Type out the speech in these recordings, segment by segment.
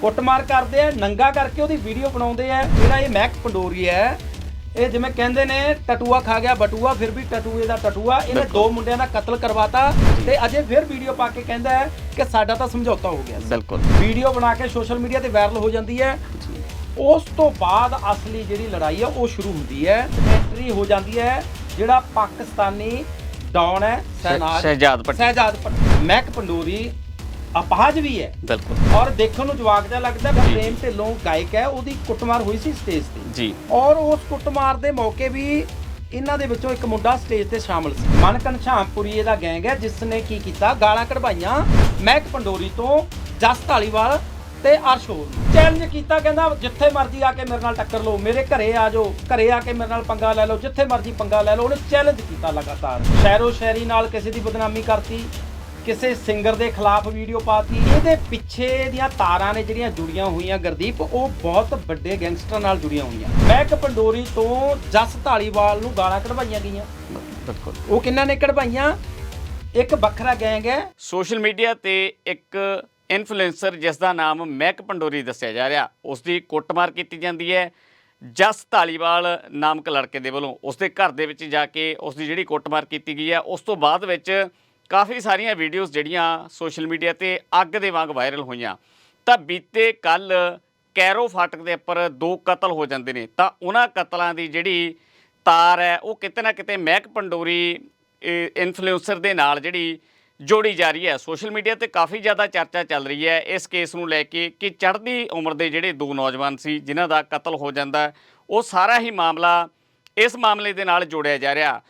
ਕੁੱਟਮਾਰ ਕਰਦੇ ਆ ਨੰਗਾ ਕਰਕੇ ਉਹਦੀ ਵੀਡੀਓ ਬਣਾਉਂਦੇ ਆ। ਜਿਹੜਾ ਇਹ ਮਹਿਕ ਪੰਡੋਰੀ ਹੈ ਇਹ ਜਿਵੇਂ ਕਹਿੰਦੇ ਨੇ ਟਟੂਆ ਖਾ ਗਿਆ ਬਟੂਆ ਫਿਰ ਵੀ ਟਟੂਏ ਦਾ ਟਟੂਆ। ਇਹਨੇ। ਦੋ ਮੁੰਡਿਆਂ ਦਾ ਕਤਲ ਕਰਵਾਤਾ ਤੇ ਅਜੇ ਫਿਰ ਵੀਡੀਓ ਪਾ ਕੇ ਕਹਿੰਦਾ ਹੈ ਕਿ ਸਾਡਾ ਤਾਂ ਸਮਝੌਤਾ ਹੋ ਗਿਆ। ਬਿਲਕੁਲ। ਵੀਡੀਓ ਬਣਾ ਕੇ ਸੋਸ਼ਲ ਮੀਡੀਆ ਤੇ ਵਾਇਰਲ ਹੋ ਜਾਂਦੀ ਹੈ। ਉਸ ਤੋਂ ਬਾਅਦ ਅਸਲੀ ਜਿਹੜੀ ਲੜਾਈ ਹੈ ਉਹ ਸ਼ੁਰੂ ਹੁੰਦੀ ਹੈ। ਐਂਟਰੀ ਹੋ ਜਾਂਦੀ ਹੈ ਜਿਹੜਾ ਪਾਕਿਸਤਾਨੀ ਡੌਨ ਹੈ ਸ਼ਹਿਜਾਦ ਸਹਿਜਾਦ ਮਹਿਕ ਪੰਡੋਰੀ ਅਪਾਹਜ ਵੀ ਹੈ। ਬਿਲਕੁਲ। ਔਰ ਦੇਖਣ ਨੂੰ ਜਵਾਕ ਜਿਹਾ ਲੱਗਦਾ ਜੀ। ਪ੍ਰੇਮ ਢਿੱਲੋਂ ਗਾਇਕ ਹੈ ਉਹਦੀ ਕੁੱਟਮਾਰ ਹੋਈ ਸੀ ਸਟੇਜ ਤੇ। ਜੀ। ਔਰ ਉਸ ਕੁੱਟਮਾਰ ਦੇ ਮੌਕੇ ਵੀ ਇਹਨਾਂ ਦੇ ਵਿੱਚੋਂ ਇੱਕ ਮੁੰਡਾ ਸਟੇਜ ਤੇ ਸ਼ਾਮਲ ਸੀ। ਮਨਕਨ ਸ਼ਾਮਪੁਰੀ ਇਹਦਾ ਗੈਂਗ ਹੈ ਜਿਸ ਨੇ ਕੀ ਕੀਤਾ? ਗਾਲਾਂ ਕਢਵਾਈਆਂ ਮਹਿਕ ਪੰਡੋਰੀ ਤੋਂ ਜਸ ਢਾਲੀਵਾਲ ਤੇ ਅਰਸ਼ੋਰ ਚੈਲੰਜ ਕੀਤਾ ਕਹਿੰਦਾ ਜਿੱਥੇ ਮਰਜ਼ੀ ਆ ਕੇ ਮੇਰੇ ਨਾਲ ਟੱਕਰ ਲਓ ਮੇਰੇ ਘਰੇ ਆ ਜਾਓ ਘਰੇ ਆ ਕੇ ਮੇਰੇ ਨਾਲ ਪੰਗਾ ਲੈ ਲਓ ਜਿੱਥੇ ਮਰਜ਼ੀ ਪੰਗਾ ਲੈ ਲਓ। ਉਹਨੇ ਚੈਲੰਜ ਕੀਤਾ ਲਗਾਤਾਰ। ਸ਼ਹਿਰੋ ਸ਼ਹਿਰੀ ਨਾਲ ਕਿਸੇ ਦੀ ਬਦਨਾਮੀ ਕਰਤੀ। ਕਿਸੇ ਸਿੰਗਰ ਦੇ ਖਿਲਾਫ ਵੀਡੀਓ ਪਾਤੀ। ਇਹਦੇ ਪਿੱਛੇ ਦੀਆਂ ਤਾਰਾਂ ਨੇ ਜਿਹੜੀਆਂ ਜੁੜੀਆਂ ਹੋਈਆਂ ਗੁਰਦੀਪ ਉਹ ਬਹੁਤ ਵੱਡੇ ਗੈਂਗਸਟਰ ਨਾਲ ਜੁੜੀਆਂ ਹੋਈਆਂ। ਮਹਿਕ ਪੰਡੋਰੀ ਤੋਂ ਜਸ ਢਾਲੀਵਾਲ ਨੂੰ ਗਾਲਾਂ ਕਢਵਾਈਆਂ ਗਈਆਂ। ਬਿਲਕੁਲ। ਉਹ ਕਿੰਨਾਂ ਨੇ ਕਢਵਾਈਆਂ? ਇੱਕ ਵੱਖਰਾ ਗੈਂਗ ਹੈ। ਸੋਸ਼ਲ ਮੀਡੀਆ ਤੇ ਇੱਕ ਇਨਫਲੂਐਂਸਰ ਜਿਸ ਦਾ ਨਾਮ ਮੈਕ ਪੰਡੋਰੀ ਦੱਸਿਆ ਜਾ ਰਿਹਾ ਉਸ ਦੀ ਕੁੱਟਮਾਰ ਕੀਤੀ ਜਾਂਦੀ ਹੈ। ਜਸ ਧਾਲੀਵਾਲ ਨਾਮਕ ਲੜਕੇ ਦੇ ਵੱਲੋਂ ਉਸ ਦੇ ਘਰ ਦੇ ਵਿੱਚ ਜਾ ਕੇ ਉਸ ਦੀ ਜਿਹੜੀ ਕੁੱਟਮਾਰ ਕੀਤੀ ਗਈ ਹੈ ਉਸ ਤੋਂ ਬਾਅਦ ਵਿੱਚ ਕਾਫੀ ਸਾਰੀਆਂ ਵੀਡੀਓਜ਼ ਜਿਹੜੀਆਂ ਸੋਸ਼ਲ ਮੀਡੀਆ ਤੇ ਅੱਗ ਦੇ ਵਾਂਗ ਵਾਇਰਲ ਹੋਈਆਂ। ਤਾਂ ਬੀਤੇ ਕੱਲ ਕੈਰੋ ਫਾਟਕ ਦੇ ਉੱਪਰ ਦੋ ਕਤਲ ਹੋ ਜਾਂਦੇ ਨੇ। ਤਾਂ ਉਹਨਾਂ ਕਤਲਾਂ ਦੀ ਜਿਹੜੀ ਤਾਰ ਹੈ, ਉਹ ਕਿਤੇ ਨਾ ਕਿਤੇ ਮਹਿਕ ਪੰਡੋਰੀ ਇਨਫਲੂਐਂਸਰ ਦੇ ਨਾਲ ਜਿਹੜੀ ਜੋੜੀ ਜਾ ਰਹੀ ਹੈ। ਸੋਸ਼ਲ ਮੀਡੀਆ ਤੇ ਕਾਫੀ ਜ਼ਿਆਦਾ ਚਰਚਾ ਚੱਲ ਰਹੀ ਹੈ ਇਸ ਕੇਸ ਨੂੰ ਲੈ ਕੇ ਕਿ ਚੜ੍ਹਦੀ ਉਮਰ ਦੇ ਜਿਹੜੇ ਦੋ ਨੌਜਵਾਨ ਸੀ, ਜਿਨ੍ਹਾਂ ਦਾ ਕਤਲ ਹੋ ਜਾਂਦਾ ਉਹ ਸਾਰਾ ਹੀ ਮਾਮਲਾ ਇਸ ਮਾਮਲੇ ਦੇ ਨਾਲ ਜੋੜਿਆ ਜਾ ਰਿਹਾ।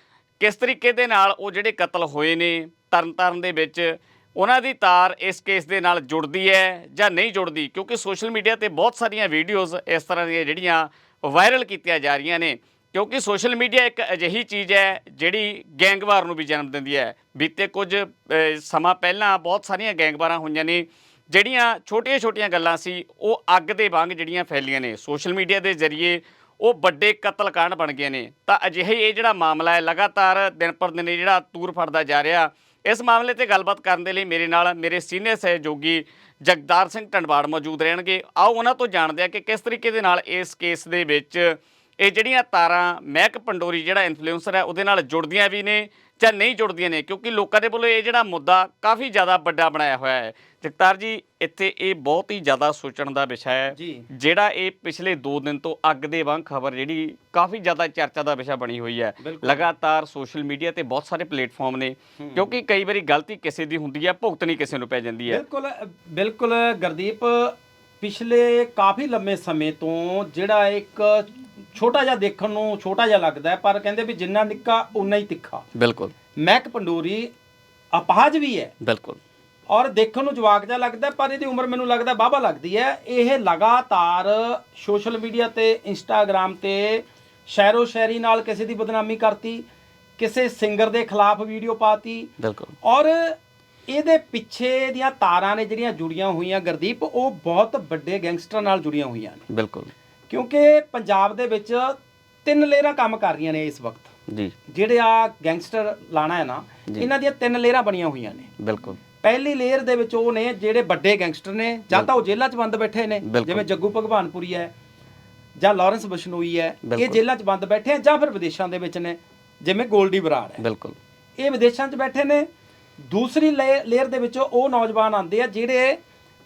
ਕਿਸ ਤਰੀਕੇ ਦੇ ਨਾਲ ਉਹ ਜਿਹੜੇ ਕਤਲ ਹੋਏ ਨੇ ਤਰਨਤਾਰਨ ਦੇ ਵਿੱਚ ਉਹਨਾਂ ਦੀ ਤਾਰ ਇਸ ਕੇਸ ਦੇ ਨਾਲ ਜੁੜਦੀ ਹੈ ਜਾਂ ਨਹੀਂ ਜੁੜਦੀ? ਕਿਉਂਕਿ ਸੋਸ਼ਲ ਮੀਡੀਆ ਤੇ ਬਹੁਤ ਸਾਰੀਆਂ ਵੀਡੀਓਜ਼ ਇਸ ਤਰ੍ਹਾਂ ਦੀਆਂ ਜਿਹੜੀਆਂ ਵਾਇਰਲ ਕੀਤੀਆਂ ਜਾ ਰਹੀਆਂ ਨੇ। ਕਿਉਂਕਿ ਸੋਸ਼ਲ ਮੀਡੀਆ ਇੱਕ ਅਜਿਹੀ ਚੀਜ਼ ਹੈ ਜਿਹੜੀ ਗੈਂਗਵਾਰ ਨੂੰ ਵੀ ਜਨਮ ਦਿੰਦੀ ਹੈ। ਬੀਤੇ ਕੁਝ ਸਮਾਂ ਪਹਿਲਾਂ ਬਹੁਤ ਸਾਰੀਆਂ ਗੈਂਗਵਾਰਾਂ ਹੋਈਆਂ ਨੇ, ਜਿਹੜੀਆਂ ਛੋਟੀਆਂ-ਛੋਟੀਆਂ ਗੱਲਾਂ ਸੀ, ਉਹ ਅੱਗ ਦੇ ਵਾਂਗ ਜਿਹੜੀਆਂ ਫੈਲੀਆਂ ਨੇ। ਸੋਸ਼ਲ ਮੀਡੀਆ ਦੇ ਜ਼ਰੀਏ ਉਹ ਵੱਡੇ ਕਤਲकांड ਬਣ ਗਏ ਨੇ। ਤਾਂ ਅਜਿਹੇ ਇਹ ਜਿਹੜਾ ਮਾਮਲਾ ਹੈ, ਲਗਾਤਾਰ ਦਿਨ ਪਰ ਦਿਨ ਇਹ ਜਿਹੜਾ ਤੂਰ ਫੜਦਾ ਜਾ ਰਿਹਾ ਇਸ ਮਾਮਲੇ ਤੇ ਗੱਲਬਾਤ ਕਰਨ ਦੇ ਲਈ ਮੇਰੇ ਨਾਲ ਮੇਰੇ ਸੀਨੀਅਰ ਸਹਿਯੋਗੀ ਜਗਦਾਰ ਸਿੰਘ ਢੰਡਵਾੜ ਮੌਜੂਦ ਰਹਿਣਗੇ। ਆਓ ਉਹਨਾਂ ਤੋਂ ਜਾਣਦੇ ਹਾਂ ਕਿ ਕਿਸ ਤਰੀਕੇ ਦੇ ਨਾਲ ਇਸ ਕੇਸ ਦੇ ਵਿੱਚ ਇਹ ਜਿਹੜੀਆਂ ਤਾਰਾਂ ਮਹਿਕ ਪੰਡੋਰੀ ਜਿਹੜਾ ਇਨਫਲੂਐਂਸਰ ਹੈ, ਉਹਦੇ ਨਾਲ ਜੁੜਦੀਆਂ ਵੀ ਨੇ ਜਾਂ ਨਹੀਂ ਜੁੜਦੀਆਂ ਨੇ ਕਿਉਂਕਿ ਲੋਕਾਂ ਦੇ ਵੱਲੋਂ ਇਹ ਜਿਹੜਾ ਮੁੱਦਾ ਕਾਫੀ ਜ਼ਿਆਦਾ ਵੱਡਾ ਬਣਾਇਆ ਹੋਇਆ ਹੈ। ਜਗਤਾਰ ਜੀ ਇੱਥੇ ਇਹ ਬਹੁਤ ਹੀ ਜ਼ਿਆਦਾ ਸੋਚਣ ਦਾ ਵਿਸ਼ਾ ਹੈ। ਜਿਹੜਾ ਇਹ ਪਿਛਲੇ 2 ਦਿਨ ਤੋਂ ਅੱਗ ਦੇ ਵਾਂਗ ਖਬਰ ਜਿਹੜੀ ਕਾਫੀ ਜ਼ਿਆਦਾ ਚਰਚਾ ਦਾ ਵਿਸ਼ਾ ਬਣੀ ਹੋਈ ਹੈ। ਲਗਾਤਾਰ ਸੋਸ਼ਲ ਮੀਡੀਆ ਤੇ ਬਹੁਤ ਸਾਰੇ ਪਲੇਟਫਾਰਮ ਨੇ ਕਿਉਂਕਿ ਕਈ ਵਾਰੀ ਗਲਤੀ ਕਿਸੇ ਦੀ ਹੁੰਦੀ ਹੈ ਭੁਗਤਣੀ ਕਿਸੇ ਨੂੰ ਪੈ ਜਾਂਦੀ ਹੈ। ਬਿਲਕੁਲ ਬਿਲਕੁਲ ਗੁਰਦੀਪ ਪਿਛਲੇ ਕਾਫੀ ਲੰਮੇ ਸਮੇਂ ਤੋਂ ਜਿਹੜਾ ਇੱਕ ਛੋਟਾ ਜਿਹਾ ਦੇਖਣ ਨੂੰ ਛੋਟਾ ਜਿਹਾ ਲੱਗਦਾ ਹੈ ਪਰ ਕਹਿੰਦੇ ਵੀ ਜਿੰਨਾ ਨਿੱਕਾ ਉਨਾ ਹੀ ਤਿੱਖਾ। ਬਿਲਕੁਲ। ਮਹਿਕ ਪੰਡੋਰੀ ਅਪਾਹਜ ਵੀ ਹੈ। ਬਿਲਕੁਲ। ਔਰ ਦੇਖਣ ਨੂੰ ਜਵਾਕ ਜਿਹਾ ਲੱਗਦਾ ਪਰ ਇਹਦੀ ਉਮਰ ਮੈਨੂੰ ਲੱਗਦਾ ਬਾਬਾ ਲੱਗਦੀ ਹੈ। ਇਹ ਲਗਾਤਾਰ ਸੋਸ਼ਲ ਮੀਡੀਆ ਤੇ ਇੰਸਟਾਗ੍ਰam ਤੇ ਸ਼ਹਿਰੋ ਸ਼ਹਿਰੀ ਨਾਲ ਕਿਸੇ ਦੀ ਬਦਨਾਮੀ ਕਰਤੀ ਕਿਸੇ ਸਿੰਗਰ ਦੇ ਖਿਲਾਫ ਵੀਡੀਓ ਪਾਤੀ। ਬਿਲਕੁਲ। ਔਰ ਇਹਦੇ ਪਿੱਛੇ ਦੀਆਂ ਤਾਰਾਂ ਨੇ ਜਿਹੜੀਆਂ ਜੁੜੀਆਂ ਹੋਈਆਂ ਗੁਰਦੀਪ ਉਹ ਬਹੁਤ ਵੱਡੇ ਗੈਂਗਸਟਰ ਨਾਲ ਜੁੜੀਆਂ ਹੋਈਆਂ ਨੇ। ਬਿਲਕੁਲ। ਕਿਉਂਕਿ ਪੰਜਾਬ ਦੇ ਵਿੱਚ ਤਿੰਨ ਲੇਅਰਾਂ ਕੰਮ ਕਰ ਰਹੀਆਂ ਨੇ ਇਸ ਵਕਤ। ਜੀ। ਜਿਹੜੇ ਆ ਗੈਂਗਸਟਰ ਲਾਣਾ ਹੈ ਨਾ। ਇਹਨਾਂ ਦੀਆਂ ਤਿੰਨ ਲੇਅਰਾਂ ਬਣੀਆਂ ਹੋਈਆਂ ਨੇ। ਬਿਲਕੁਲ। ਪਹਿਲੀ ਲੇਅਰ ਦੇ ਵਿੱਚ ਉਹ ਨੇ ਜਿਹੜੇ ਵੱਡੇ ਗੈਂਗਸਟਰ ਨੇ ਜਾਂ ਤਾਂ ਉਹ ਜੇਲ੍ਹਾਂ 'ਚ ਬੰਦ ਬੈਠੇ ਨੇ। ਜਿਵੇਂ ਜੱਗੂ ਭਗਵਾਨਪੁਰੀ ਹੈ ਜਾਂ ਲਾਰੈਂਸ ਬਸ਼ਨੋਈ ਹੈ ਇਹ। ਜੇਲ੍ਹਾਂ 'ਚ ਬੰਦ ਬੈਠੇ ਆ ਜਾਂ ਫਿਰ ਵਿਦੇਸ਼ਾਂ ਦੇ ਵਿੱਚ ਨੇ ਜਿਵੇਂ ਗੋਲਡੀ ਬਰਾੜ ਹੈ। ਬਿਲਕੁਲ। ਇਹ ਵਿਦੇਸ਼ਾਂ 'ਚ ਬੈਠੇ ਨੇ। ਦੂਸਰੀ ਲੇਅਰ ਦੇ ਵਿੱਚੋਂ ਉਹ ਨੌਜਵਾਨ ਆਉਂਦੇ ਆ ਜਿਹੜੇ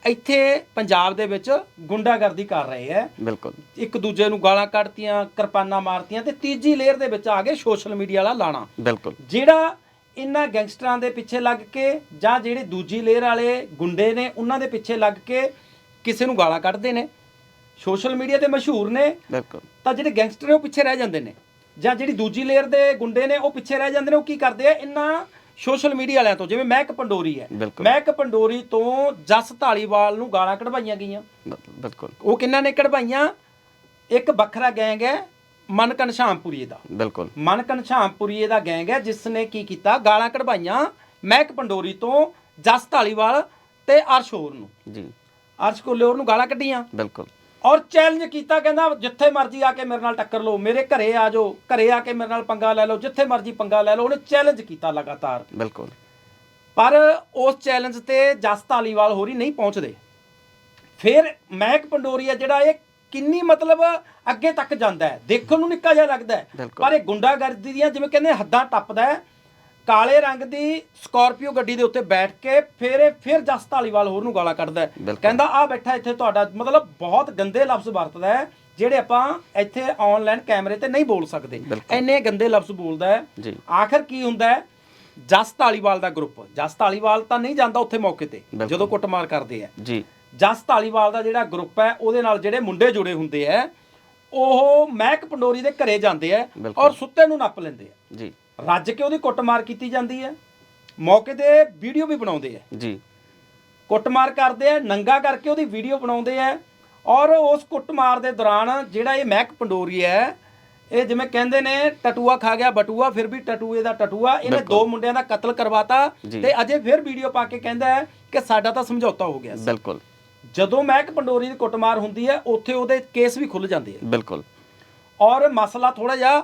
ਇੱਥੇ ਪੰਜਾਬ ਦੇ ਵਿੱਚ ਗੁੰਡਾਗਰਦੀ ਕਰ ਰਹੇ ਆ ਬਿਲਕੁਲ। ਇੱਕ ਦੂਜੇ ਨੂੰ ਗਾਲਾਂ ਕੱਢਤੀਆਂ ਕਿਰਪਾਨਾਂ ਮਾਰਤੀਆਂ ਤੇ ਤੀਜੀ ਲੇਅਰ ਦੇ ਵਿੱਚ ਆ ਗਏ ਸੋਸ਼ਲ ਮੀਡੀਆ ਵਾਲਾ ਲਾਣਾ। ਬਿਲਕੁਲ। ਜਿਹੜਾ ਇਹਨਾਂ ਗੈਂਗਸਟਰਾਂ ਦੇ ਪਿੱਛੇ ਲੱਗ ਕੇ ਜਾਂ ਜਿਹੜੇ ਦੂਜੀ ਲੇਅਰ ਵਾਲੇ ਗੁੰਡੇ ਨੇ ਉਹਨਾਂ ਦੇ ਪਿੱਛੇ ਲੱਗ ਕੇ ਕਿਸੇ ਨੂੰ ਗਾਲਾਂ ਕੱਢਦੇ ਨੇ। ਸੋਸ਼ਲ ਮੀਡੀਆ ਤੇ ਮਸ਼ਹੂਰ ਨੇ। ਬਿਲਕੁਲ। ਤਾਂ ਜਿਹੜੇ ਗੈਂਗਸਟਰ ਨੇ ਉਹ ਪਿੱਛੇ ਰਹਿ ਜਾਂਦੇ ਨੇ। ਜਾਂ ਜਿਹੜੀ ਦੂਜੀ ਲੇਅਰ ਦੇ ਗੁੰਡੇ ਨੇ ਉਹ ਪਿੱਛੇ ਰਹਿ ਜਾਂਦੇ ਨੇ ਉਹ ਕੀ ਕਰਦੇ ਆ? ਇਹਨਾਂ ਸੋਸ਼ਲ ਮੀਡੀਆ ਵਾਲਿਆਂ ਤੋਂ ਜਿਵੇਂ ਮਹਿਕ ਪੰਡੋਰੀ ਹੈ। ਬਿਲਕੁਲ। ਮਹਿਕ ਪੰਡੋਰੀ ਤੋਂ ਜਸ ਢਾਲੀਵਾਲ ਨੂੰ ਗਾਲਾਂ ਕਢਵਾਈਆਂ ਗਈਆਂ। ਬਿਲਕੁਲ ਬਿਲਕੁਲ। ਉਹ ਕਿੰਨਾਂ ਨੇ ਕਢਵਾਈਆਂ? ਇੱਕ ਵੱਖਰਾ ਗੈਂਗ ਹੈ ਮਨਕਨ ਸ਼ਾਮਪੁਰੀ ਦਾ। ਬਿਲਕੁਲ। ਮਨਕਨ ਸ਼ਾਮਪੁਰੀ ਦਾ ਗੈਂਗ ਹੈ ਜਿਸ ਨੇ ਕੀ ਕੀਤਾ? ਗਾਲਾਂ ਕਢਵਾਈਆਂ ਮਹਿਕ ਪੰਡੋਰੀ ਤੋਂ ਜਸ ਢਾਲੀਵਾਲ ਤੇ ਅਰਸ਼ੋਰ ਨੂੰ। ਜੀ। ਅਰਸ਼ ਕੋਲਿਓਰ ਨੂੰ ਗਾਲਾਂ ਕੱਢੀਆਂ। ਬਿਲਕੁਲ। ਔਰ ਚੈਲੰਜ ਕੀਤਾ ਕਹਿੰਦਾ ਜਿੱਥੇ ਮਰਜ਼ੀ ਆ ਕੇ ਮੇਰੇ ਨਾਲ ਟੱਕਰ ਲਓ ਮੇਰੇ ਘਰੇ ਆ ਜਾਓ ਘਰੇ ਆ ਕੇ ਮੇਰੇ ਨਾਲ ਪੰਗਾ ਲੈ ਲਓ ਜਿੱਥੇ ਮਰਜ਼ੀ ਪੰਗਾ ਲੈ ਲਓ ਉਹਨੇ ਚੈਲੰਜ ਕੀਤਾ ਲਗਾਤਾਰ। ਬਿਲਕੁਲ। ਪਰ ਉਸ ਚੈਲੰਜ ਤੇ ਜਸ ਧਾਲੀਵਾਲ ਹੋਰੀ ਨਹੀਂ ਪਹੁੰਚਦੇ। ਫਿਰ ਮਹਿਕ ਪੰਡੋਰੀਆ ਜਿਹੜਾ ਇਹ ਕਿੰਨੀ ਮਤਲਬ ਅੱਗੇ ਤੱਕ ਜਾਂਦਾ ਹੈ। ਦੇਖਣ ਨੂੰ ਨਿੱਕਾ ਜਿਹਾ ਲੱਗਦਾ ਹੈ। ਪਰ ਇਹ ਗੁੰਡਾਗਰਦੀ ਦੀਆਂ ਜਿਵੇਂ ਕਹਿੰਦੇ ਹੱਦਾਂ ਟੱਪਦਾ ਹੈ ਕਾਲੇ ਰੰਗ ਦੀ ਸਕਾਰਪੀਓ ਗੱਡੀ ਦੇ ਉੱਤੇ ਬੈਠ ਕੇ ਫਿਰ ਇਹ ਫਿਰ ਜਸ ਧਾਲੀਵਾਲ ਹੋਰ ਨੂੰ ਗਾਲਾਂ ਕੱਢਦਾ ਹੈ। ਬਿਲਕੁਲ। ਕਹਿੰਦਾ ਆ ਬੈਠਾ ਇੱਥੇ ਤੁਹਾਡਾ ਮਤਲਬ ਬਹੁਤ ਗੰਦੇ ਲਫ਼ਜ਼ ਵਰਤਦਾ ਹੈ ਜਿਹੜੇ ਆਪਾਂ ਇੱਥੇ ਆਨਲਾਈਨ ਕੈਮਰੇ ਤੇ ਨਹੀਂ ਬੋਲ ਸਕਦੇ। ਬਿਲਕੁਲ। ਇੰਨੇ ਗੰਦੇ ਲਫ਼ਜ਼ ਬੋਲਦਾ ਹੈ। ਜੀ। ਆਖਰ ਕੀ ਹੁੰਦਾ ਹੈ? ਜਸ ਧਾਲੀਵਾਲ ਦਾ ਗਰੁੱਪ ਜਸ ਧਾਲੀਵਾਲ ਤਾਂ ਨਹੀਂ ਜਾਂਦਾ ਉੱਥੇ ਮੌਕੇ ਤੇ ਬਿਲਕੁਲ। ਜਦੋਂ ਕੁੱਟਮਾਰ ਕਰਦੇ ਆ ਜੀ। ਜਸ ਧਾਲੀਵਾਲ ਦਾ ਜਿਹੜਾ ਗਰੁੱਪ ਹੈ ਉਹਦੇ ਨਾਲ ਜਿਹੜੇ ਮੁੰਡੇ ਜੁੜੇ ਹੁੰਦੇ ਆ ਉਹ ਮਹਿਕ ਪੰਡੋਰੀ ਦੇ ਘਰੇ ਜਾਂਦੇ ਆ ਬਿਲਕੁਲ। ਔਰ ਸੁੱਤੇ ਨੂੰ ਨੱਪ ਲੈਂਦੇ ਆ ਜੀ। ਰੱਜ ਕੇ ਉਹਦੀ ਕੁੱਟਮਾਰ ਕੀਤੀ ਜਾਂਦੀ ਹੈ। ਮੌਕੇ ਤੇ ਵੀਡੀਓ ਵੀ ਬਣਾਉਂਦੇ ਆ। ਜੀ। ਕੁੱਟਮਾਰ ਕਰਦੇ ਆ ਨੰਗਾ ਕਰਕੇ ਉਹਦੀ ਵੀਡੀਓ ਬਣਾਉਂਦੇ ਆ ਔਰ ਉਸ ਕੁੱਟਮਾਰ ਦੇ ਦੌਰਾਨ ਜਿਹੜਾ ਇਹ ਮਹਿਕ ਪੰਡੋਰੀ ਹੈ ਇਹ ਜਿਵੇਂ ਕਹਿੰਦੇ ਨੇ ਟਟੂਆ ਖਾ ਗਿਆ ਬਟੂਆ ਫਿਰ ਵੀ ਟਟੂਏ ਦਾ ਟਟੂਆ ਇਹਨੇ। ਦੋ ਮੁੰਡਿਆਂ ਦਾ ਕਤਲ ਕਰਵਾਤਾ ਜੀ। ਤੇ ਅਜੇ ਫਿਰ ਵੀਡੀਓ ਪਾ ਕੇ ਕਹਿੰਦਾ ਹੈ ਕਿ ਸਾਡਾ ਤਾਂ ਸਮਝੌਤਾ ਹੋ ਗਿਆ ਸੀ। ਬਿਲਕੁਲ। ਜਦੋਂ ਮਹਿਕ ਪੰਡੋਰੀ ਦੀ ਕੁੱਟਮਾਰ ਹੁੰਦੀ ਹੈ ਉੱਥੇ ਉਹਦੇ ਕੇਸ ਵੀ ਖੁੱਲ ਜਾਂਦੇ ਆ। ਬਿਲਕੁਲ। ਔਰ ਮਸਲਾ ਥੋੜਾ ਜਿਹਾ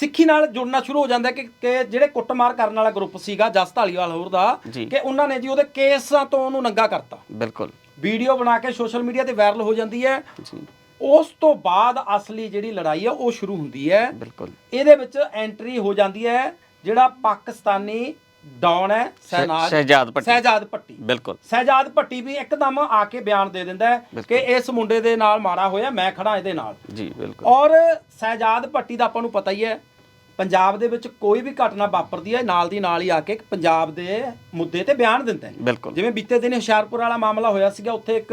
ਸਿੱਖੀ ਨਾਲ ਜੁੜਨਾ ਸ਼ੁਰੂ ਹੋ ਜਾਂਦਾ ਕਿ ਕਿ ਜਿਹੜੇ ਕੁੱਟਮਾਰ ਕਰਨ ਵਾਲਾ ਗਰੁੱਪ ਸੀਗਾ ਜਸ ਢਾਲੀਵਾਲ ਹੋਰ ਦਾ ਜੀ। ਕਿ ਉਹਨਾਂ ਨੇ ਜੀ ਉਹਦੇ ਕੇਸਾਂ ਤੋਂ ਉਹਨੂੰ ਨੰਗਾ ਕਰਤਾ। ਬਿਲਕੁਲ। ਵੀਡੀਓ ਬਣਾ ਕੇ ਸੋਸ਼ਲ ਮੀਡੀਆ ਤੇ ਵਾਇਰਲ ਹੋ ਜਾਂਦੀ ਹੈ। ਜੀ। ਉਸ ਤੋਂ ਬਾਅਦ ਅਸਲੀ ਜਿਹੜੀ ਲੜਾਈ ਹੈ ਉਹ ਸ਼ੁਰੂ ਹੁੰਦੀ ਹੈ। ਬਿਲਕੁਲ। ਇਹਦੇ ਵਿੱਚ ਐਂਟਰੀ ਹੋ ਜਾਂਦੀ ਹੈ ਜਿਹੜਾ ਪਾਕਿਸਤਾਨੀ ਡੌਨ ਹੈ ਸਹਿਨਾਜ ਸ਼ਹਿਜਾਦ ਭੱਟੀ। ਸਹਿਜਾਦ ਭੱਟੀ। ਬਿਲਕੁਲ। ਸਹਿਜਾਦ ਭੱਟੀ ਵੀ ਇੱਕਦਮ ਆ ਕੇ ਬਿਆਨ ਦੇ ਦਿੰਦਾ ਹੈ ਕਿ। ਇਸ ਮੁੰਡੇ ਦੇ ਨਾਲ ਮਾੜਾ ਹੋਇਆ ਮੈਂ ਖੜਾ ਇਹਦੇ ਨਾਲ। ਜੀ ਬਿਲਕੁਲ। ਔਰ ਸਹਿਜਾਦ ਭੱਟੀ ਦਾ ਆਪਾਂ ਨੂੰ ਪਤਾ ਹੀ ਹੈ ਪੰਜਾਬ ਦੇ ਵਿੱਚ ਕੋਈ ਵੀ ਘਟਨਾ ਵਾਪਰਦੀ ਹੈ ਨਾਲ ਦੀ ਨਾਲ ਹੀ ਆ ਕੇ ਪੰਜਾਬ ਦੇ ਮੁੱਦੇ ਤੇ ਬਿਆਨ ਦਿੰਦਾ ਹੈ। ਬਿਲਕੁਲ। ਜਿਵੇਂ ਬੀਤੇ ਦਿਨ ਹੁਸ਼ਿਆਰਪੁਰ ਵਾਲਾ ਮਾਮਲਾ ਹੋਇਆ ਸੀਗਾ ਉੱਥੇ ਇੱਕ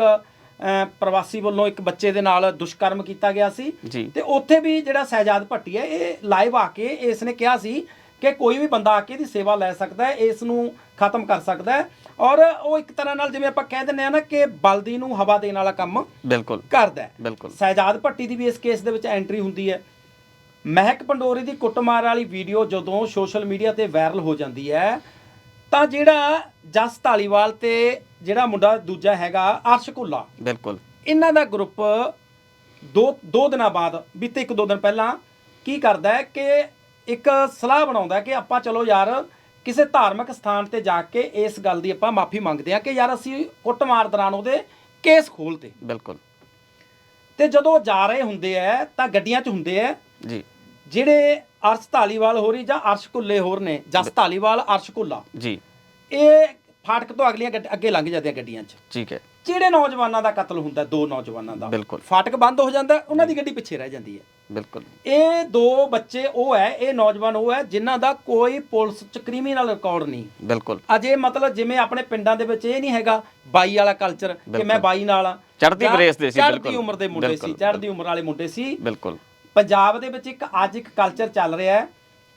ਪ੍ਰਵਾਸੀ ਵੱਲੋਂ ਇੱਕ ਬੱਚੇ ਦੇ ਨਾਲ ਦੁਸ਼ਕਰਮ ਕੀਤਾ ਗਿਆ ਸੀ। ਤੇ ਉੱਥੇ ਵੀ ਜਿਹੜਾ ਸਹਿਜਾਦ ਭੱਟੀ ਹੈ ਇਹ ਲਾਈਵ ਆ ਕੇ ਇਸ ਨੇ ਕਿਹਾ ਸੀ ਕਿ ਕੋਈ ਵੀ ਬੰਦਾ ਆ ਕੇ ਇਹਦੀ ਸੇਵਾ ਲੈ ਸਕਦਾ ਹੈ ਇਸ ਨੂੰ ਖਤਮ ਕਰ ਸਕਦਾ ਹੈ। ਔਰ ਉਹ ਇੱਕ ਤਰ੍ਹਾਂ ਨਾਲ ਜਿਵੇਂ ਆਪਾਂ ਕਹਿ ਦਿੰਦੇ ਆ ਨਾ ਕਿ ਬਲਦੀ ਨੂੰ ਹਵਾ ਦੇਣ ਵਾਲਾ ਕੰਮ ਬਿਲਕੁਲ। ਕਰਦਾ ਹੈ। ਬਿਲਕੁਲ। ਸਹਿਜਾਦ ਭੱਟੀ ਦੀ ਵੀ ਇਸ ਕੇਸ ਦੇ ਵਿੱਚ ਐਂਟਰੀ ਹੁੰਦੀ ਹੈ। ਮਹਿਕ ਪੰਡੋਰੀ ਦੀ ਕੁੱਟਮਾਰ ਵਾਲੀ ਵੀਡੀਓ ਜਦੋਂ ਸੋਸ਼ਲ ਮੀਡੀਆ ਤੇ ਵਾਇਰਲ ਹੋ ਜਾਂਦੀ ਹੈ ਤਾਂ ਜਿਹੜਾ ਜਸ ਧਾਲੀਵਾਲ ਤੇ ਜਿਹੜਾ ਮੁੰਡਾ ਦੂਜਾ ਹੈਗਾ ਅਰਸ਼ ਕੁੱਲਾ ਬਿਲਕੁਲ। ਇਹਨਾਂ ਦਾ ਗਰੁੱਪ ਦੋ ਦੋ ਦਿਨਾਂ ਬਾਅਦ ਬੀਤੇ ਇੱਕ ਦੋ ਦਿਨ ਪਹਿਲਾਂ ਕੀ ਕਰਦਾ ਹੈ ਕਿ ਇੱਕ ਸਲਾਹ ਬਣਾਉਂਦਾ ਹੈ ਕਿ ਆਪਾਂ ਚਲੋ ਯਾਰ ਕਿਸੇ ਧਾਰਮਿਕ ਸਥਾਨ ਤੇ ਜਾ ਕੇ ਇਸ ਗੱਲ ਦੀ ਆਪਾਂ ਮਾਫੀ ਮੰਗਦੇ ਹਾਂ ਕਿ ਯਾਰ ਅਸੀਂ ਕੁੱਟਮਾਰ ਦੌਰਾਨ ਉਹਦੇ ਕੇਸ ਖੋਲਤੇ ਬਿਲਕੁਲ। ਤੇ ਜਦੋਂ ਜਾ ਰਹੇ ਹੁੰਦੇ ਆ ਤਾਂ ਗੱਡੀਆਂ 'ਚ ਹੁੰਦੇ ਆ ਜੀ। ਜਿਹੜੇ ਅਰਸ਼ ਧਾਲੀਵਾਲ ਹੋਰੀ ਜਾਂ ਅਰਸ਼ ਕੁੱਲੇ ਹੋਰ ਨੇ ਜਸ ਧਾਲੀਵਾਲ ਅਰਸ਼ ਕੁੱਲਾ। ਜੀ। ਇਹ ਫਾਟਕ ਤੋਂ ਅਗਲੀਆਂ ਗੱਡ- ਅੱਗੇ ਲੰਘ ਜਾਂਦੇ ਆ ਗੱਡੀਆਂ 'ਚ। ਠੀਕ ਹੈ ਜਿਹੜੇ ਨੌਜਵਾਨਾਂ ਦਾ ਕਤਲ ਹੁੰਦਾ ਦੋ ਨੌਜਵਾਨਾਂ ਦਾ। ਬਿਲਕੁਲ। ਫਾਟਕ ਬੰਦ ਹੋ ਜਾਂਦਾ ਉਹਨਾਂ ਦੀ ਗੱਡੀ ਪਿੱਛੇ ਰਹਿ ਜਾਂਦੀ ਹੈ ਬਿਲਕੁਲ। ਇਹ ਦੋ ਬੱਚੇ ਉਹ ਹੈ ਇਹ ਨੌਜਵਾਨ ਉਹ ਹੈ ਜਿਨ੍ਹਾਂ ਦਾ ਕੋਈ ਪੁਲਿਸ 'ਚ ਕ੍ਰਿਮੀਨਲ ਰਿਕਾਰਡ ਨਹੀਂ। ਬਿਲਕੁਲ। ਅਜੇ ਮਤਲਬ ਜਿਵੇਂ ਆਪਣੇ ਪਿੰਡਾਂ ਦੇ ਵਿੱਚ ਇਹ ਨਹੀਂ ਹੈਗਾ ਬਾਈ ਵਾਲਾ ਕਲਚਰ ਕਿ ਮੈਂ। ਬਾਈ ਨਾਲ ਆ। ਚੜ੍ਹਦੀ ਬਰੇਸ ਦੇ ਸੀ, ਚੜ੍ਹਦੀ ਬਿਲਕੁਲ। ਉਮਰ ਦੇ ਮੁੰਡੇ ਸੀ ਚੜ੍ਹਦੀ ਉਮਰ ਵਾਲੇ ਮੁੰਡੇ ਸੀ। ਬਿਲਕੁਲ। ਪੰਜਾਬ ਦੇ ਵਿੱਚ ਇੱਕ ਅੱਜ ਇੱਕ ਕਲਚਰ ਚੱਲ ਰਿਹਾ ਹੈ।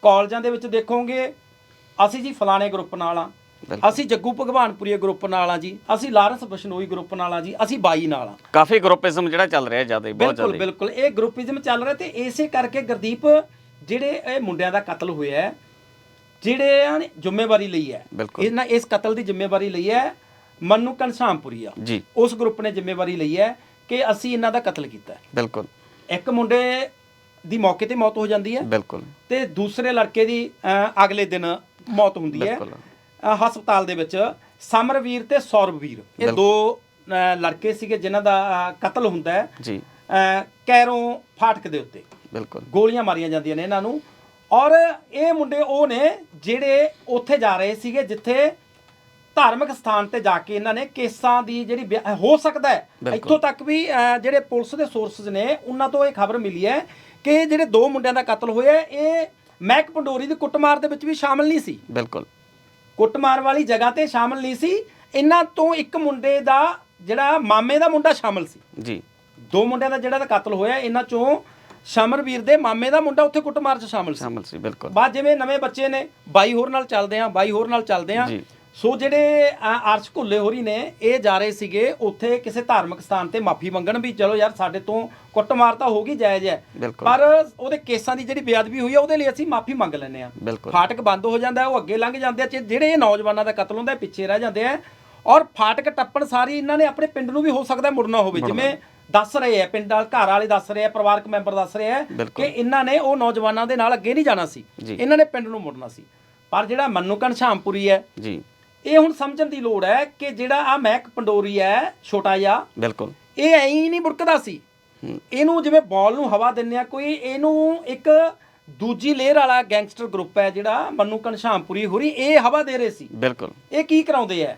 ਕਾਲਜਾਂ ਦੇ ਵਿੱਚ ਦੇਖੋਗੇ ਅਸੀਂ ਜੀ ਫਲਾਣੇ ਗਰੁੱਪ ਨਾਲ ਆ। ਅਸੀਂ ਜੱਗੂ ਭਗਵਾਨਪੁਰੀਏ ਗਰੁੱਪ ਨਾਲ ਆ ਜੀ ਅਸੀਂ ਲਾਰੈਂਸ ਬਸ਼ਨੋਈ ਗਰੁੱਪ ਨਾਲ ਆ ਜੀ ਅਸੀਂ ਬਾਈ ਨਾਲ ਆ। ਕਾਫੀ ਗਰੁੱਪਿਜ਼ਮ ਜਿਹੜਾ ਚੱਲ ਰਿਹਾ ਜ਼ਿਆਦਾ ਬਹੁਤ ਬਿਲਕੁਲ ਜ਼ਿਆਦਾ। ਬਿਲਕੁਲ ਇਹ ਗਰੁੱਪਿਜ਼ਮ ਚੱਲ ਰਿਹਾ ਤੇ ਇਸੇ ਕਰਕੇ ਗੁਰਦੀਪ ਜਿਹੜੇ ਇਹ ਮੁੰਡਿਆਂ ਦਾ ਕਤਲ ਹੋਇਆ ਹੈ ਜਿਹੜੇ ਨੇ ਜ਼ਿੰਮੇਵਾਰੀ ਲਈ ਹੈ। ਬਿਲਕੁਲ। ਇਹਨਾਂ ਇਸ ਕਤਲ ਦੀ ਜ਼ਿੰਮੇਵਾਰੀ ਲਈ ਹੈ ਮੰਨੂ ਘਨਸ਼ਾਮਪੁਰੀਆ। ਜੀ। ਉਸ ਗਰੁੱਪ ਨੇ ਜ਼ਿੰਮੇਵਾਰੀ ਲਈ ਹੈ ਕਿ ਅਸੀਂ ਇਹਨਾਂ ਦਾ ਕਤਲ ਕੀਤਾ ਹੈ। ਬਿਲਕੁਲ। ਇੱਕ ਮੁੰਡੇ ਦੀ ਮੌਕੇ ਤੇ ਮੌਤ ਹੋ ਜਾਂਦੀ ਹੈ ਬਿਲਕੁਲ। ਤੇ ਦੂਸਰੇ ਲੜਕੇ ਦੀ ਅਹ, ਅਗਲੇ ਦਿਨ ਮੌਤ ਹੁੰਦੀ ਹੈ। ਬਿਲਕੁਲ। ਹਸਪਤਾਲ ਦੇ ਵਿੱਚ ਸਮਰਵੀਰ ਤੇ ਸੌਰਵੀਰ ਇਹ। ਦੋ ਲੜਕੇ ਸੀਗੇ ਜਿਨ੍ਹਾਂ ਦਾ ਕਤਲ ਹੁੰਦਾ ਹੈ। ਜੀ। ਕੈਰੋਂ ਫਾਟਕ ਦੇ ਉੱਤੇ। ਬਿਲਕੁਲ। ਗੋਲੀਆਂ ਮਾਰੀਆਂ ਜਾਂਦੀਆਂ ਨੇ ਇਹਨਾਂ ਨੂੰ। ਔਰ ਇਹ ਮੁੰਡੇ ਉਹ ਨੇ ਜਿਹੜੇ ਉੱਥੇ ਜਾ ਰਹੇ ਸੀਗੇ ਜਿੱਥੇ ਧਾਰਮਿਕ ਸਥਾਨ ਤੇ ਜਾ ਕੇ ਇਹਨਾਂ ਨੇ ਕੇਸਾਂ ਦੀ ਜਿਹੜੀ ਹੋ ਸਕਦਾ ਹੈ। ਇੱਥੋਂ ਤੱਕ ਵੀ ਜਿਹੜੇ ਪੁਲਿਸ ਦੇ ਸੋਰਸਸ ਨੇ ਉਹਨਾਂ ਤੋਂ ਇਹ ਖਬਰ ਮਿਲੀ ਹੈ ਕਿ ਜਿਹੜੇ ਦੋ ਮੁੰਡਿਆਂ ਦਾ ਕਤਲ ਹੋਇਆ ਇਹ ਮਹਿਕ ਪੰਡੋਰੀ ਦੀ ਕੁੱਟਮਾਰ ਦੇ ਵਿੱਚ ਵੀ ਸ਼ਾਮਲ ਨਹੀਂ ਸੀ। ਬਿਲਕੁਲ। ਕੁੱਟਮਾਰ ਵਾਲੀ ਜਗ੍ਹਾ ਤੇ ਸ਼ਾਮਲ ਨਹੀਂ ਸੀ। ਇਹਨਾਂ ਤੋਂ ਇੱਕ ਮੁੰਡੇ ਦਾ ਜਿਹੜਾ ਮਾਮੇ ਦਾ ਮੁੰਡਾ ਸ਼ਾਮਲ ਸੀ। ਜੀ। ਦੋ ਮੁੰਡਿਆਂ ਦਾ ਜਿਹੜਾ ਦਾ ਕਤਲ ਹੋਇਆ ਇਹਨਾਂ ਚੋਂ ਸ਼ਮਰਵੀਰ ਦੇ ਮਾਮੇ ਦਾ ਮੁੰਡਾ ਉੱਥੇ ਕੁੱਟਮਾਰ 'ਚ ਸ਼ਾਮਲ ਸੀ। ਸ਼ਾਮਲ ਸੀ ਬਿਲਕੁਲ। ਬਾਅਦ ਜਿਵੇਂ ਨਵੇਂ ਬੱਚੇ ਨੇ ਬਾਈ ਹੋਰ ਨਾਲ ਚੱਲਦੇ ਆ ਬਾਈ ਹੋਰ ਨਾਲ ਚੱਲਦੇ ਆ। ਜੀ। ਸੋ ਜਿਹੜੇ ਅਰਸ਼ ਘੁੱਲੇ ਹੋਰੀ ਨੇ ਇਹ ਜਾ ਰਹੇ ਸੀਗੇ ਉੱਥੇ ਕਿਸੇ ਧਾਰਮਿਕ ਸਥਾਨ ਤੇ ਮਾਫੀ ਮੰਗਣ ਵੀ। ਚਲੋ ਯਾਰ ਸਾਡੇ ਤੋਂ ਕੁੱਟਮਾਰ ਤਾਂ ਹੋ ਗਈ ਜਾਇਜ਼ ਹੈ। ਪਰ ਉਹਦੇ ਕੇਸਾਂ ਦੀ ਜਿਹੜੀ ਬੇਅਦਬੀ ਹੋਈ ਹੈ ਉਹਦੇ ਲਈ ਅਸੀਂ ਮਾਫੀ ਮੰਗ ਲੈਂਦੇ ਆ। ਫਾਟਕ ਬੰਦ ਹੋ ਜਾਂਦਾ ਉਹ ਅੱਗੇ ਲੰਘ ਜਾਂਦੇ ਆ। ਜਿਹੜੇ ਇਹ ਨੌਜਵਾਨਾਂ ਦਾ ਕਤਲ ਹੁੰਦਾ ਪਿੱਛੇ ਰਹਿ ਜਾਂਦੇ ਆ। ਔਰ ਫਾਟਕ ਟੱਪਣ ਸਾਰੀ ਇਹਨਾਂ ਨੇ ਆਪਣੇ ਪਿੰਡ ਨੂੰ ਵੀ ਹੋ ਸਕਦਾ ਮੁੜਨਾ ਹੋਵੇ। ਜਿਵੇਂ ਦੱਸ ਰਹੇ ਆ ਪਿੰਡ ਵਾਲ ਘਰ ਵਾਲੇ ਦੱਸ ਰਹੇ ਆ ਪਰਿਵਾਰਕ ਮੈਂਬਰ ਦੱਸ ਰਹੇ ਆ ਕਿ। ਇਹਨਾਂ ਨੇ ਉਹ ਨੌਜਵਾਨਾਂ ਦੇ ਨਾਲ ਅੱਗੇ ਨਹੀਂ ਜਾਣਾ ਸੀ। ਇਹਨਾਂ ਨੇ ਪਿੰਡ ਨੂੰ ਮੁੜਨਾ ਸੀ। ਪਰ ਜਿਹੜਾ ਮੰਨੂ ਘਨਸ਼ਾਮਪੁਰੀ ਹੈ ਜੀ। ਇਹ ਹੁਣ ਸਮਝਣ ਦੀ ਲੋੜ ਹੈ ਕਿ ਜਿਹੜਾ ਆ ਮਹਿਕ ਪੰਡੋਰੀ ਹੈ ਛੋਟਾ ਜਿਹਾ ਬਿਲਕੁਲ। ਇਹ ਐਂ ਹੀ ਨਹੀਂ ਬੁੜਕਦਾ ਸੀ। ਇਹਨੂੰ ਜਿਵੇਂ ਬਾਲ ਨੂੰ ਹਵਾ ਦਿੰਨੇ ਆ ਕੋਈ ਇਹਨੂੰ ਇੱਕ ਦੂਜੀ ਲੇਅਰ ਵਾਲਾ ਗੈਂਗਸਟਰ ਗਰੁੱਪ ਹੈ ਜਿਹੜਾ ਮੰਨੂ ਘਨਸ਼ਾਮਪੁਰੀ ਹੋਰੀ ਇਹ ਹਵਾ ਦੇ ਰਹੇ ਸੀ। ਬਿਲਕੁਲ। ਇਹ ਕੀ ਕਰਾਉਂਦੇ ਆ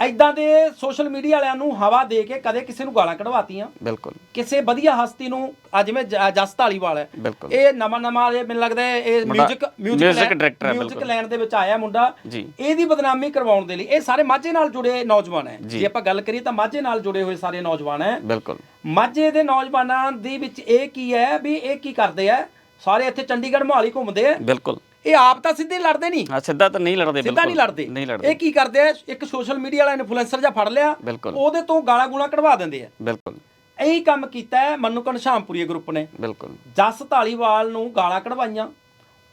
ਐਦਾਂ ਦੇ ਸੋਸ਼ਲ ਮੀਡੀਆ ਵਾਲਿਆਂ ਨੂੰ ਹਵਾ ਦੇ ਕੇ ਕਦੇ ਕਿਸੇ ਨੂੰ ਗਾਲਾਂ ਕਢਵਾਤੀਆਂ। ਬਿਲਕੁਲ। ਕਿਸੇ ਵਧੀਆ ਹਸਤੀ ਨੂੰ ਅੱਜ ਜਿਵੇਂ ਜ- ਜਸ ਧਾਲੀਵਾਲ ਹੈ। ਬਿਲਕੁਲ। ਇਹ ਨਵਾਂ ਨਵਾਂ ਇਹ ਮੈਨੂੰ ਲੱਗਦਾ ਹੈ ਇਹ ਮੁੰਡਾ ਮਿਊਜ਼ਿਕ music director ਹੈ, ਮਿਊਜ਼ਿਕ ਬਿਲਕੁਲ। ਲੈਣ ਦੇ ਵਿੱਚ ਆਇਆ ਮੁੰਡਾ। ਜੀ। ਇਹਦੀ ਬਦਨਾਮੀ ਕਰਵਾਉਣ ਦੇ ਲਈ ਇਹ ਸਾਰੇ ਮਾਝੇ ਨਾਲ ਜੁੜੇ ਨੌਜਵਾਨ ਹੈ। ਜੀ। ਜੇ ਆਪਾਂ ਗੱਲ ਕਰੀਏ ਤਾਂ ਮਾਝੇ ਨਾਲ ਜੁੜੇ ਹੋਏ ਸਾਰੇ ਨੌਜਵਾਨ ਹੈ। ਬਿਲਕੁਲ। ਮਾਝੇ ਦੇ ਨੌਜਵਾਨਾਂ ਦੇ ਵਿੱਚ ਇਹ ਕੀ ਹੈ ਵੀ ਇਹ ਕੀ ਕਰਦੇ ਆ ਸਾਰੇ ਇੱਥੇ ਚੰਡੀਗੜ੍ਹ ਮੋਹਾਲੀ ਘੁੰਮਦੇ ਆ ਬਿਲਕੁਲ। ਇਹ ਆਪ ਤਾਂ ਸਿੱਧੇ ਲੜਦੇ ਨਹੀਂ। ਹਾਂ ਸਿੱਧਾ ਤਾਂ ਨਹੀਂ ਲੜਦੇ ਸਿੱਧਾ ਨਹੀਂ ਲੜਦੇ। ਨਹੀਂ ਲੜਦੇ। ਇਹ ਕੀ ਕਰਦੇ ਆ? ਇੱਕ ਸੋਸ਼ਲ ਮੀਡੀਆ ਵਾਲਾ ਇਨਫਲੂਐਂਸਰ ਜਾਂ ਫੜ ਲਿਆ। ਬਿਲਕੁਲ। ਉਹਦੇ ਤੋਂ ਗਾਲਾਂ ਗੂਲਾਂ ਕਢਵਾ ਦਿੰਦੇ ਆ। ਬਿਲਕੁਲ। ਇਹੀ ਕੰਮ ਕੀਤਾ ਹੈ ਮੰਨੂ ਘਨਸ਼ਾਮਪੁਰੀ ਗਰੁੱਪ ਨੇ। ਬਿਲਕੁਲ। ਜਸ ਧਾਲੀਵਾਲ ਨੂੰ ਗਾਲਾਂ ਕਢਵਾਈਆਂ।